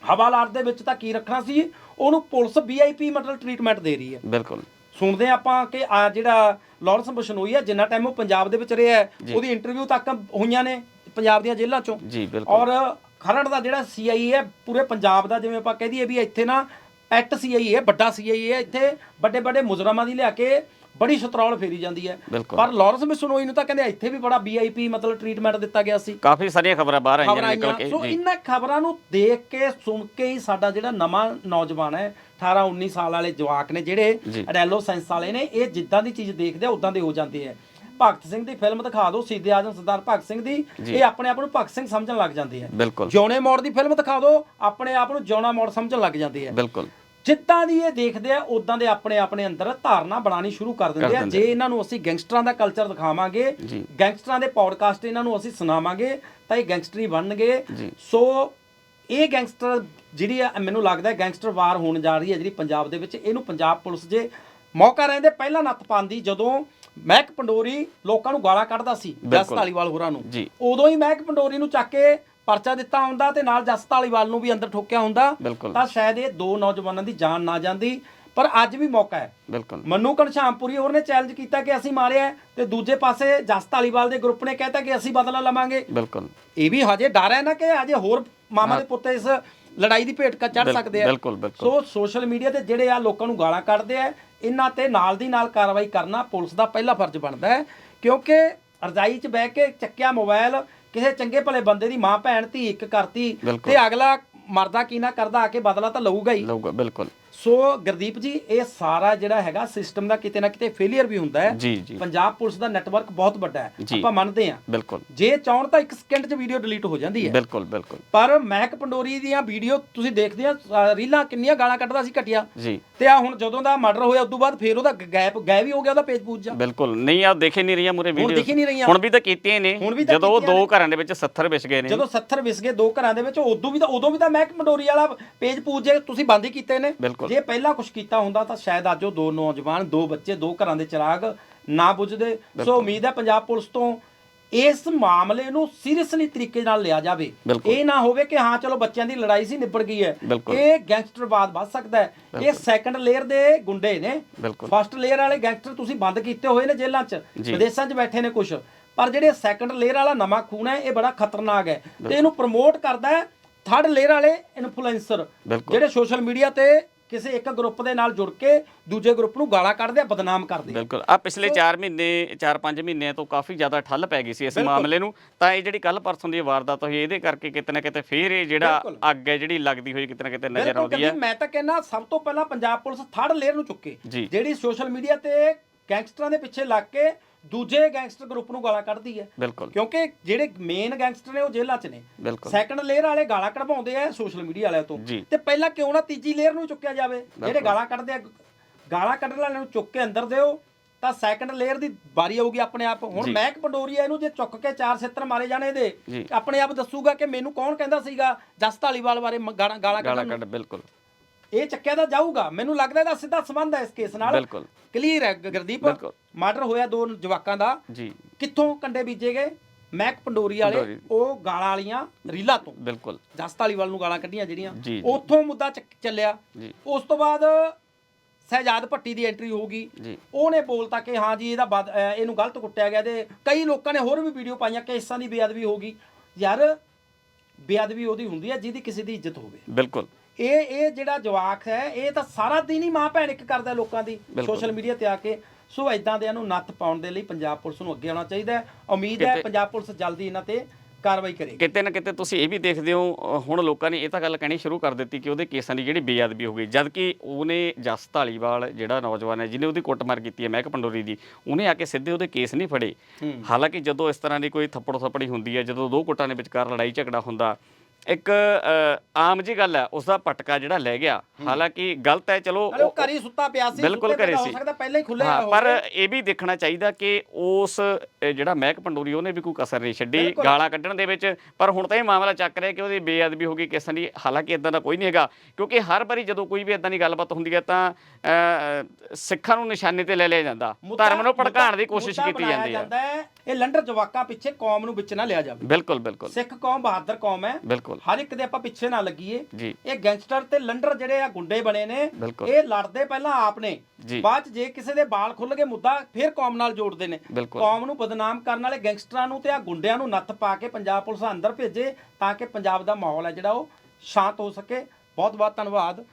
ਹਵਾਲਾਤ ਦੇ ਵਿੱਚ ਤਾਂ ਕੀ ਰੱਖਣਾ ਸੀ? ਉਹਨੂੰ ਪੁਲਿਸ ਵੀਆਈਪੀ ਮਤਲਬ ਟ੍ਰੀਟਮੈਂਟ ਦੇ ਰਹੀ ਹੈ। ਬਿਲਕੁਲ। ਸੁਣਦੇ ਹਾਂ ਆਪਾਂ ਕਿ ਆ ਜਿਹੜਾ ਲਾਰੈਂਸ ਬਸ਼ਨੋਈ ਹੈ ਜਿੰਨਾ ਟਾਈਮ ਉਹ ਪੰਜਾਬ ਦੇ ਵਿੱਚ ਰਿਹਾ ਉਹਦੀ ਇੰਟਰਵਿਊ ਤੱਕ ਹੋਈਆਂ ਨੇ ਪੰਜਾਬ ਦੀਆਂ ਜੇਲ੍ਹਾਂ ਚੋਂ। ਜੀ ਬਿਲਕੁਲ। ਔਰ ਖਰੜ ਦਾ ਜਿਹੜਾ ਸੀਆਈਏ ਹੈ ਪੂਰੇ ਪੰਜਾਬ ਦਾ ਜਿਵੇਂ ਆਪਾਂ ਕਹਿ ਦਈਏ ਵੀ ਇੱਥੇ ਨਾ ਐਕਟ ਸੀਆਈਏ ਹੈ ਵੱਡਾ ਸੀਆਈਏ ਹੈ ਇੱਥੇ ਵੱਡੇ ਵੱਡੇ ਮੁਜਰਮਾਂ ਦੀ ਲਿਆ ਕੇ ਬੜੀ ਸਤਰੌਲ ਫੇਰੀ ਜਾਂਦੀ ਹੈ। ਪਰ ਲਾਰੈਂਸ ਬਿਸ਼ਨੋਈ ਨੂੰ ਤਾਂ ਕਹਿੰਦੇ ਇੱਥੇ ਵੀ ਬੜਾ ਵੀਆਈਪੀ ਮਤਲਬ ਟ੍ਰੀਟਮੈਂਟ ਦਿੱਤਾ ਗਿਆ ਸੀ। ਕਾਫੀ ਸਾਰੀਆਂ ਖਬਰਾਂ ਬਾਹਰ ਆਈਆਂ ਨਿਕਲ ਕੇ ਸੋ ਇਹਨਾਂ ਖਬਰਾਂ ਨੂੰ ਦੇਖ ਕੇ ਸੁਣ ਕੇ ਹੀ ਸਾਡਾ ਜਿਹੜਾ ਨਵਾਂ ਨੌਜਵਾਨ ਹੈ 18 19 ਸਾਲ ਵਾਲੇ ਜਵਾਕ ਨੇ ਜਿਹੜੇ ਜੀ। ਐਡੋਲੈਂਸ ਵਾਲੇ ਨੇ ਇਹ ਜਿੱਦਾਂ ਦੀ ਚੀਜ਼ ਦੇਖਦੇ ਆ ਉਦਾਂ ਦੇ ਹੋ ਜਾਂਦੇ ਆ ਭਗਤ ਸਿੰਘ ਦੀ ਫਿਲਮ ਦਿਖਾ ਦਿਓ ਸੀਦੇ ਆਜਮ ਸਰਦਾਰ ਭਗਤ ਸਿੰਘ ਦੀ। ਇਹ ਆਪਣੇ ਆਪ ਨੂੰ ਭਗਤ ਸਿੰਘ ਸਮਝਣ ਲੱਗ ਜਾਂਦੇ ਆ ਜਿਉਣੇ ਮੋੜ ਦੀ ਫਿਲਮ ਦਿਖਾ ਦਿਓ ਆਪਣੇ ਆਪ ਨੂੰ ਜਿਉਣਾ ਮੋੜ ਸਮਝਣ ਲੱਗ ਜਾਂਦੇ ਆ ਬਿਲਕੁਲ ਜਿੱਦਾਂ ਦੀ ਇਹ ਦੇਖਦੇ ਆ ਉਦਾਂ ਦੇ ਆਪਣੇ ਆਪਣੇ ਅੰਦਰ ਧਾਰਨਾ ਬਣਾਉਣੀ ਸ਼ੁਰੂ ਕਰ ਦਿੰਦੇ ਆ ਜੇ ਇਹਨਾਂ ਨੂੰ ਅਸੀਂ ਗੈਂਗਸਟਰਾਂ ਦਾ ਕਲਚਰ ਦਿਖਾਵਾਂਗੇ। ਗੈਂਗਸਟਰਾਂ ਦੇ ਪੌਡਕਾਸਟ ਇਹਨਾਂ ਨੂੰ ਅਸੀਂ ਸੁਣਾਵਾਂਗੇ ਤਾਂ ਇਹ ਗੈਂਗਸਟਰੀ ਬਣਨਗੇ। ਸੋ ਇਹ ਗੈਂਗਸਟਰ ਜਿਹੜੀ ਆ ਮੈਨੂੰ ਲੱਗਦਾ ਗੈਂਗਸਟਰ ਵਾਰ ਹੋਣ ਜਾ ਰਹੀ ਹੈ ਜਿਹੜੀ ਪੰਜਾਬ ਦੇ ਵਿੱਚ। ਇਹਨੂੰ ਪੰਜਾਬ ਪੁਲਿਸ ਜੇ ਮੌਕਾ ਰਹਿੰਦੇ ਪਹਿਲਾਂ ਨੱਥ ਪਾਉਂਦੀ ਜਦੋਂ ਮਹਿਕ ਪੰਡੋਰੀ ਲੋਕਾਂ ਨੂੰ ਗਾਲਾਂ ਕੱਢਦਾ ਸੀ ਜਸ ਬਿਲਕੁਲ। ਹੋਰਾਂ ਨੂੰ। ਜੀ। ਉਦੋਂ ਹੀ ਮਹਿਕ ਪੰਡੋਰੀ ਨੂੰ ਚੱਕ ਕੇ ਪਰਚਾ ਦਿੱਤਾ ਹੁੰਦਾ ਤੇ ਨਾਲ ਜਸ ਧਾਲੀਵਾਲ ਨੂੰ ਵੀ ਅੰਦਰ ਠੋਕਿਆ ਹੁੰਦਾ। ਬਿਲਕੁਲ। ਤਾਂ ਸ਼ਾਇਦ ਇਹ ਦੋ ਨੌਜਵਾਨਾਂ ਦੀ ਜਾਨ ਨਾ ਜਾਂਦੀ ਪਰ ਅੱਜ ਵੀ ਮੌਕਾ ਹੈ। ਬਿਲਕੁਲ। ਮੰਨੂ ਘਨਸ਼ਾਮਪੁਰੀ ਹੋਰ ਨੇ ਚੈਲੰਜ ਕੀਤਾ ਕਿ ਅਸੀਂ ਮਾਰਿਆ ਹੈ ਤੇ ਦੂਜੇ ਪਾਸੇ ਜਸ ਧਾਲੀਵਾਲ ਦੇ ਗਰੁੱਪ ਨੇ ਕਹਿਤਾ ਕਿ ਅਸੀਂ ਬਦਲਾ ਲਵਾਂਗੇ। ਬਿਲਕੁਲ। ਇਹ ਵੀ ਹਜੇ ਡਰ ਹੈ ਨਾ ਕਿ ਹਜੇ ਹੋਰ ਮਾਮਾ ਦੇ ਪੁੱਤ ਇਸ ਲੜਾਈ ਦੀ ਭੇਟ ਚੜ ਬਿਲ- ਸਕਦੇ ਆ ਬਿਲਕੁਲ, ਬਿਲਕੁਲ। ਸੋ ਸੋਸ਼ਲ ਮੀਡੀਆ ਤੇ ਜਿਹੜੇ ਆ ਲੋਕਾਂ ਨੂੰ ਗਾਲਾਂ ਕੱਢਦੇ ਆ ਇਹਨਾਂ ਤੇ ਨਾਲ ਦੀ ਨਾਲ ਕਾਰਵਾਈ ਕਰਨਾ ਪੁਲਿਸ ਦਾ ਪਹਿਲਾ ਫਰਜ਼ ਬਣਦਾ ਹੈ ਕਿਉਂਕਿ ਰਜਾਈ 'ਚ ਬਹਿ ਕੇ ਚੱਕਿਆ ਮੋਬਾਈਲ ਕਿਸੇ ਚੰਗੇ ਭਲੇ ਬੰਦੇ ਦੀ ਮਾਂ ਭੈਣ ਧੀ ਇੱਕ ਕਰਤੀ। ਤੇ ਅਗਲਾ ਮਰਦਾ ਕੀ ਨਾ ਕਰਦਾ ਆ ਕੇ ਬਦਲਾ ਤਾਂ ਲਊਗਾ ਹੀ। ਲਊਗਾ ਬਿਲਕੁਲ। ਸੋ ਗੁਰਦੀਪ ਜੀ ਇਹ ਸਾਰਾ ਜਿਹੜਾ ਹੈਗਾ ਸਿਸਟਮ ਦਾ ਕਿਤੇ ਨਾ ਕਿਤੇ ਫੇਲਿਅਰ ਵੀ ਹੁੰਦਾ ਹੈ। ਜੀ ਜੀ। ਪੰਜਾਬ ਪੁਲਿਸ ਦਾ ਨੈਟਵਰਕ ਬਹੁਤ ਵੱਡਾ ਹੈ। ਜੀ। ਆਪਾਂ ਮੰਨਦੇ ਹਾਂ। ਬਿਲਕੁਲ। ਜੇ ਚਾਹਣ ਤਾਂ ਇੱਕ ਸਕਿੰਟ 'ਚ ਵੀਡੀਓ ਡਿਲੀਟ ਹੋ ਜਾਂਦੀ ਹੈ। ਬਿਲਕੁਲ ਬਿਲਕੁਲ। ਪਰ ਮਹਿਕ ਪੰਡੋਰੀ ਦੀਆਂ ਵੀਡੀਓ ਤੁਸੀਂ ਦੇਖਦੇ ਆ ਅ, ਰੀਲਾਂ ਕਿੰਨੀਆਂ ਗਾਲਾਂ ਕੱਢਦਾ ਸੀ ਘਟਿਆ। ਜੀ। ਤੇ ਆ ਹੁਣ ਜਦੋਂ ਦਾ ਮਰਡਰ ਹੋਇਆ ਉਦੋਂ ਬਾਅਦ ਫੇਰ ਉਹਦਾ ਗੈਪ ਗਾਇਬ ਹੀ ਹੋ ਗਿਆ ਉਹਦਾ ਪੇਜ ਪੂਜ ਜਾ। ਬਿਲਕੁਲ। ਨਹੀਂ ਆ ਦੇਖੇ ਨਹੀਂ ਰਹੀਆਂ ਮੂਰੇ ਵੀਡੀਓ ਦਿਖ ਹੀ ਨਹੀਂ ਰਹੀਆਂ। ਹੁਣ ਵੀ ਤਾਂ ਕੀਤੀਆਂ ਨੇ। ਹੁਣ ਵੀ ਤਾਂ ਜਦੋਂ ਉਹ ਕੀਤੀਆਂ ਦੋ ਘਰਾਂ ਦੇ ਵਿੱਚ 70 ਵਿਛ ਗਏ ਨੇ। ਜਦੋਂ 70 ਵਿਸ ਗਏ ਦੋ ਘਰਾਂ ਦੇ ਵਿੱਚ ਉਦੋਂ ਵੀ ਤਾਂ ਉਦੋਂ ਵੀ ਤਾਂ ਮਹਿਕ ਪੰਡੋਰੀ ਵਾਲਾ ਪੇਜ ਪੂਜ ਜੇ ਤੁਸੀਂ ਬੰਦ ਹੀ ਕੀਤੇ ਨੇ। ਬਿਲਕੁਲ। ਜੇ ਪਹਿਲਾਂ ਕੁਝ ਕੀਤਾ ਹੁੰਦਾ ਤਾਂ ਸ਼ਾਇਦ ਅੱਜ ਉਹ ਦੋ ਨੌਜਵਾਨ ਦੋ ਬੱਚੇ ਦੋ ਘਰਾਂ ਦੇ ਚਿਰਾਗ ਨਾ ਬੁਝਦੇ। ਸੋ ਉਮੀਦ ਹੈ ਪੰਜਾਬ ਪੁਲਿਸ ਤੋਂ ਇਸ ਮਾਮਲੇ ਨੂੰ ਸੀਰੀਅਸਲੀ ਤਰੀਕੇ ਨਾਲ ਲਿਆ ਜਾਵੇ। ਬਿਲਕੁਲ। ਇਹ ਨਾ ਹੋਵੇ ਕਿ ਹਾਂ ਚਲੋ ਬੱਚਿਆਂ ਦੀ ਲੜਾਈ ਸੀ ਨਿਬੜ ਗਈ ਹੈ। ਬਿਲਕੁਲ। ਇਹ ਗੈਂਗਸਟਰਵਾਦ ਵੱਧ ਸਕਦਾ ਹੈ। ਇਹ ਸੈਕੰਡ ਲੇਅਰ ਦੇ ਗੁੰਡੇ ਨੇ। ਬਿਲਕੁਲ। ਫਸਟ ਲੇਅਰ ਵਾਲੇ ਗੈਂਗਸਟਰ ਤੁਸੀਂ ਬੰਦ ਕੀਤੇ ਹੋਏ ਨੇ ਜੇਲ੍ਹਾਂ 'ਚ। ਜੀ। ਵਿਦੇਸ਼ਾਂ 'ਚ ਬੈਠੇ ਨੇ ਕੁਝ ਪਰ ਜਿਹੜੇ ਸੈਕੰਡ ਲੇਅਰ ਵਾਲਾ ਨਵਾਂ ਖੂਨ ਹੈ ਇਹ ਬੜਾ ਖਤਰਨਾਕ ਹੈ। ਤੇ ਇਹਨੂੰ ਪ੍ਰਮੋਟ ਕਰਦਾ ਹੈ ਥਰਡ ਲੇਅਰ ਵਾਲੇ ਇਨਫਲੂਐਂਸਰ। ਜਿਹੜੇ ਸੋਸ਼ਲ ਮੀਡੀਆ ਤੇ ਕਿਸੇ ਇੱਕ ਗਰੁੱਪ ਦੇ ਨਾਲ ਜੁੜ ਕੇ ਦੂਜੇ ਗਰੁੱਪ ਨੂੰ ਗਾਲਾਂ ਕੱਢਦੇ ਆ ਬਦਨਾਮ ਕਰਦੇ ਬਿਲਕੁਲ ਆ ਪਿਛਲੇ 4 ਮਹੀਨੇ 4-5 ਮਹੀਨਿਆਂ ਤੋਂ ਕਾਫੀ ਜ਼ਿਆਦਾ ਠੱਲ ਪੈ ਗਈ ਸੀ ਇਸ। ਮਾਮਲੇ ਨੂੰ ਤਾਂ ਇਹ ਜਿਹੜੀ ਕੱਲ ਪਰਸੋਂ ਦੀ ਵਾਰਦਾਤ ਹੋਈ ਇਹਦੇ ਕਰਕੇ ਕਿਤੇ ਨਾ ਕਿਤੇ ਫੇਰ ਇਹ ਜਿਹੜਾ। ਅੱਗ ਹੈ ਜਿਹੜੀ ਲੱਗਦੀ ਹੋਈ ਕਿਤੇ ਨਾ ਕਿਤੇ ਨਜ਼ਰ ਆਉਂਦੀ ਹੈ ਮੈਂ ਤਾਂ ਕਹਿੰਦਾ ਸਭ ਤੋਂ ਪਹਿਲਾਂ ਪੰਜਾਬ ਪੁਲਿਸ ਥਰਡ ਲੇਅਰ ਨੂੰ ਚੁੱਕੇ। ਜਿਹੜੀ ਸੋਸ਼ਲ ਮੀਡੀਆ ਤੇ ਗੈਂਗਸਟਰਾਂ ਦੇ ਪਿੱਛੇ ਲੱਗ ਕੇ ਦੂਜੇ ਗੈਂਗਸਟਰ ਗਰੁੱਪ ਨੂੰ ਗਾਲਾਂ ਕੱਢਦੀ ਹੈ। ਬਿਲਕੁਲ। ਕਿਉਂਕਿ ਜਿਹੜੇ ਮੇਨ ਗੈਂਗਸਟਰ ਨੇ ਉਹ ਜੇਲ੍ਹਾਂ 'ਚ ਨੇ। ਬਿਲਕੁਲ। ਸੈਕੰਡ ਲੇਅਰ ਵਾਲੇ ਗਾਲਾਂ ਕਢਵਾਉਂਦੇ ਆ ਸੋਸ਼ਲ ਮੀਡੀਆ ਵਾਲਿਆਂ ਤੋਂ। ਜੀ। ਤੇ ਪਹਿਲਾਂ ਕਿਉਂ ਨਾ ਤੀਜੀ ਲੇਅਰ ਨੂੰ ਚੁੱਕਿਆ ਜਾਵੇ? ਜਿਹੜੇ ਗਾਲਾਂ ਕੱਢਦੇ ਆ ਗਾਲਾਂ ਕੱਢਣ ਵਾਲਿਆਂ ਨੂੰ ਚੁੱਕ ਕੇ ਅੰਦਰ ਦਿਓ ਤਾਂ ਸੈਕੰਡ ਲੇਅਰ ਦੀ ਵਾਰੀ ਆਊਗੀ ਆਪਣੇ ਆਪ। ਹੁਣ ਜੀ। ਮਹਿਕ ਪੰਡੋਰੀਆ ਇਹਨੂੰ ਜੇ ਚੁੱਕ ਕੇ ਚਾਰ ਸਿੱਤਰ ਮਾਰੇ ਜਾਣੇ ਇਹਦੇ ਜੀ। ਆਪਣੇ ਆਪ ਦੱਸੂਗਾ ਕਿ ਮੈਨੂੰ ਕੌਣ ਕਹਿੰਦਾ ਸੀਗਾ ਜਸ ਧਾਲੀਵਾਲ ਬਾਰੇ ਮ- ਗਾਲਾਂ ਗਾਲਾਂ ਗਾਲਾਂ ਕੱਢਣ ਕੱਢ ਬਿਲਕੁਲ। ਇਹ ਚੱਕਿਆ ਤਾਂ ਜਾਊਗਾ। ਮੈਨੂੰ ਲੱਗਦਾ ਇਹਦਾ ਸਿੱਧਾ ਸੰਬੰਧ ਹੈ ਇਸ ਕੇਸ ਨਾਲ। ਬਿਲਕੁਲ। ਕਲੀਅਰ ਹੈ ਗ- ਗੁਰਦੀਪ? ਬਿਲਕੁਲ। ਮਰਡਰ ਹੋਇਆ ਦੋ ਜਵਾਕਾਂ ਦਾ। ਜੀ। ਕਿੱਥੋਂ ਕੰਡੇ ਬੀਜੇ ਗਏ ਮਹਿਕ ਪੰਡੋਰੀ ਵਾਲੇ ਪੰਡੋਰੀ। ਉਹ ਗਾਲਾਂ ਵਾਲੀਆਂ ਰੀਲਾਂ ਤੋਂ। ਬਿਲਕੁਲ। ਜਸ ਧਾਲੀਵਾਲ ਨੂੰ ਗਾਲਾਂ ਕੱਢੀਆਂ ਜਿਹੜੀਆਂ। ਜੀ, ਜੀ। ਉੱਥੋਂ ਮੁੱਦਾ ਚੱਕ- ਚੱਲਿਆ। ਜੀ। ਉਸ ਤੋਂ ਬਾਅਦ ਸਹਿਜਾਦ ਭੱਟੀ ਦੀ ਐਂਟਰੀ ਹੋਊਗੀ। ਜੀ। ਉਹਨੇ ਬੋਲਤਾ ਕਿ ਹਾਂ ਜੀ ਇਹਦਾ ਬਦ- ਅਹ ਇਹਨੂੰ ਗਲਤ ਕੁੱਟਿਆ ਗਿਆ ਤੇ ਕਈ ਲੋਕਾਂ ਨੇ ਹੋਰ ਵੀ ਵੀਡੀਓ ਪਾਈਆਂ ਕਿ ਇਸਾਂ ਦੀ ਬੇਅਦਬੀ ਹੋਗੀ ਯਾਰ ਬੇਅਦਬੀ ਉਹਦੀ ਹੁੰਦੀ ਹੈ ਜਿਹਦੀ ਕਿਸੇ ਦੀ ਇੱਜ਼ਤ ਹੋਵੇ। ਬਿਲਕੁਲ। ਇਹ ਇਹ ਜਿਹੜਾ ਜਵਾਕ ਹੈ ਇਹ ਤਾਂ ਸਾਰਾ ਦਿਨ ਹੀ ਮਾਂ ਭੈਣ ਇੱਕ ਕਰਦਾ ਲੋਕਾਂ ਦੀ। ਬਿਲਕੁਲ। ਸੋਸ਼ਲ ਮੀਡੀਆ ਤੇ ਆ ਕੇ ਸੋ ਐਦਾਂ ਦਿਆਂ ਨੂੰ ਨੱਥ ਪਾਉਣ ਦੇ ਲਈ ਪੰਜਾਬ ਪੁਲਿਸ ਨੂੰ ਅੱਗੇ ਆਉਣਾ ਚਾਹੀਦਾ ਹੈ। ਉਮੀਦ ਹੈ ਪੰਜਾਬ ਪੁਲਿਸ ਜਲਦੀ ਇਹਨਾਂ ਤੇ ਕਾਰਵਾਈ ਕਰੇਗੀ। ਕਿਤੇ ਨਾ ਕਿਤੇ ਤੁਸੀਂ ਇਹ ਵੀ ਦੇਖਦੇ ਹੋ ਹੁਣ ਲੋਕਾਂ ਨੇ ਇਹ ਤਾਂ ਗੱਲ ਕਹਿਣੀ ਸ਼ੁਰੂ ਕਰ ਦਿੱਤੀ ਕਿ ਉਹਦੇ ਕੇਸਾਂ ਦੀ ਜਿਹੜੀ ਬੇਅਦਬੀ ਹੋ ਗਈ। ਜਦ ਕਿ ਉਹਨੇ ਜਸ ਧਾਲੀਵਾਲ ਜਿਹੜਾ ਨੌਜਵਾਨ ਹੈ ਜਿਹਨੇ ਉਹਦੀ ਕੁੱਟਮਾਰ ਕੀਤੀ ਹੈ ਮਹਿਕ ਪੰਡੋਰੀ ਦੀ ਉਹਨੇ ਆ ਕੇ ਸਿੱਧੇ ਉਹਦੇ ਕੇਸ ਨਹੀਂ ਫੜੇ। ਹਾਲਾਂਕਿ ਜਦੋਂ ਇਸ ਤਰ੍ਹਾਂ ਦੀ ਕੋਈ ਥੱਪੜ ਥੱਪੜੀ ਹੁੰਦੀ ਹੈ ਜਦੋਂ ਦੋ ਗੁੱਟਾਂ ਦੇ ਵਿਚਕਾਰ ਲੜਾਈ ਝਗੜਾ ਹੁੰਦਾ ਇੱਕ ਅ, ਆਮ ਜੀ ਗੱਲ ਹੈ ਉਸ ਦਾ ਪਟਕਾ ਜਿਹੜਾ ਲੈ ਗਿਆ। ਹਾਲਾਂਕਿ ਗਲਤ ਹੈ ਚਲੋ ਉਹ ਘਰ ਹੀ ਸੁੱਤਾ ਪਿਆ ਸੀ ਬਿਲਕੁਲ ਸੁੱਤੇ ਘਰੇ ਪਿਆ ਹੋ ਸੀ। ਸਕਦਾ ਪਹਿਲਾਂ ਹੀ ਖੁੱਲੇ ਹਾਂ ਪਰ ਇਹ ਵੀ ਦੇਖਣਾ ਚਾਹੀਦਾ ਕਿ ਉਸ ਅ, ਜਿਹੜਾ ਮਹਿਕ ਪੰਡੋਰੀ ਉਹਨੇ ਵੀ ਕੋਈ ਕਸਰ ਨਹੀਂ ਛੱਡੀ ਬਿਲਕੁਲ। ਗਾਲਾਂ ਕੱਢਣ ਦੇ ਵਿੱਚ। ਪਰ ਹੁਣ ਤਾਂ ਇਹ ਮਾਮਲਾ ਚੱਕ ਰਿਹਾ ਕਿ ਉਹਦੀ ਬੇਅਦਬੀ ਹੋ ਗਈ ਕਿਸਾਂ ਦੀ ਹਾਲਾਂਕਿ ਇਦਾਂ ਦਾ ਕੋਈ ਨਹੀਂ ਹੈਗਾ। ਕਿਉਂਕਿ ਹਰ ਵਾਰੀ ਜਦੋਂ ਕੋਈ ਵੀ ਇਦਾਂ ਦੀ ਗੱਲਬਾਤ ਹੁੰਦੀ ਹੈ ਤਾਂ ਅ, ਸਿੱਖਾਂ ਨੂੰ ਨਿਸ਼ਾਨੇ ਤੇ ਲੈ ਲਿਆ ਜਾਂਦਾ। ਧਰਮ ਨੂੰ ਭੜਕਾਉਣ ਦੀ ਕੋਸ਼ਿਸ਼ ਕੀਤੀ ਬਣਾਇਆ ਜਾਂਦੀ ਹੈ। ਜਾਂਦਾ ਹੈ। ਇਹ ਲੰਡਰ ਜਵਾਕਾਂ ਪਿੱਛੇ ਕੌਮ ਨੂੰ ਵਿੱਚ ਨਾ ਲਿਆ ਜਾਵੇ। ਬਿਲਕੁਲ ਬਿਲਕੁਲ। ਸਿੱਖ ਕੌਮ ਬਹਾਦਰ ਕੌਮ ਹੈ। ਬਿਲਕੁਲ। ਹਰ ਇੱਕ ਦੇ ਆਪਾਂ ਪਿੱਛੇ ਨਾ ਲੱਗੀਏ। ਇਹ ਗੈਂਗਸਟਰ ਤੇ ਲੰਡਰ ਜਿਹੜੇ ਆ ਗੁੰਡੇ ਬਣੇ ਨੇ ਬਿਲਕੁਲ। ਇਹ ਲੜਦੇ ਪਹਿਲਾਂ ਆਪ ਨੇ। ਬਾਅਦ 'ਚ ਜੇ ਕਿਸੇ ਦੇ ਬਾਲ ਖੁੱਲ ਗਏ ਮੁੱਦਾ ਫਿਰ ਕੌਮ ਨਾਲ ਜੋੜਦੇ ਨੇ। ਬਿਲਕੁਲ। ਕੌਮ ਨੂੰ ਬਦਨਾਮ ਕਰਨ ਵਾਲੇ ਗੈਂਗਸਟਰਾਂ ਨੂੰ ਤੇ ਆ ਗੁੰਡਿਆਂ ਨੂੰ ਨੱਥ ਪਾ ਕੇ ਪੰਜਾਬ ਪੁਲਿਸ ਅੰਦਰ ਭੇਜੇ ਤਾਂ ਕਿ ਪੰਜਾਬ ਦਾ ਮਾਹੌਲ ਹੈ ਜਿਹੜਾ ਉਹ ਸ਼ਾਂਤ ਹੋ ਸਕੇ। ਬਹੁਤ ਬਹੁਤ ਧੰਨਵਾਦ।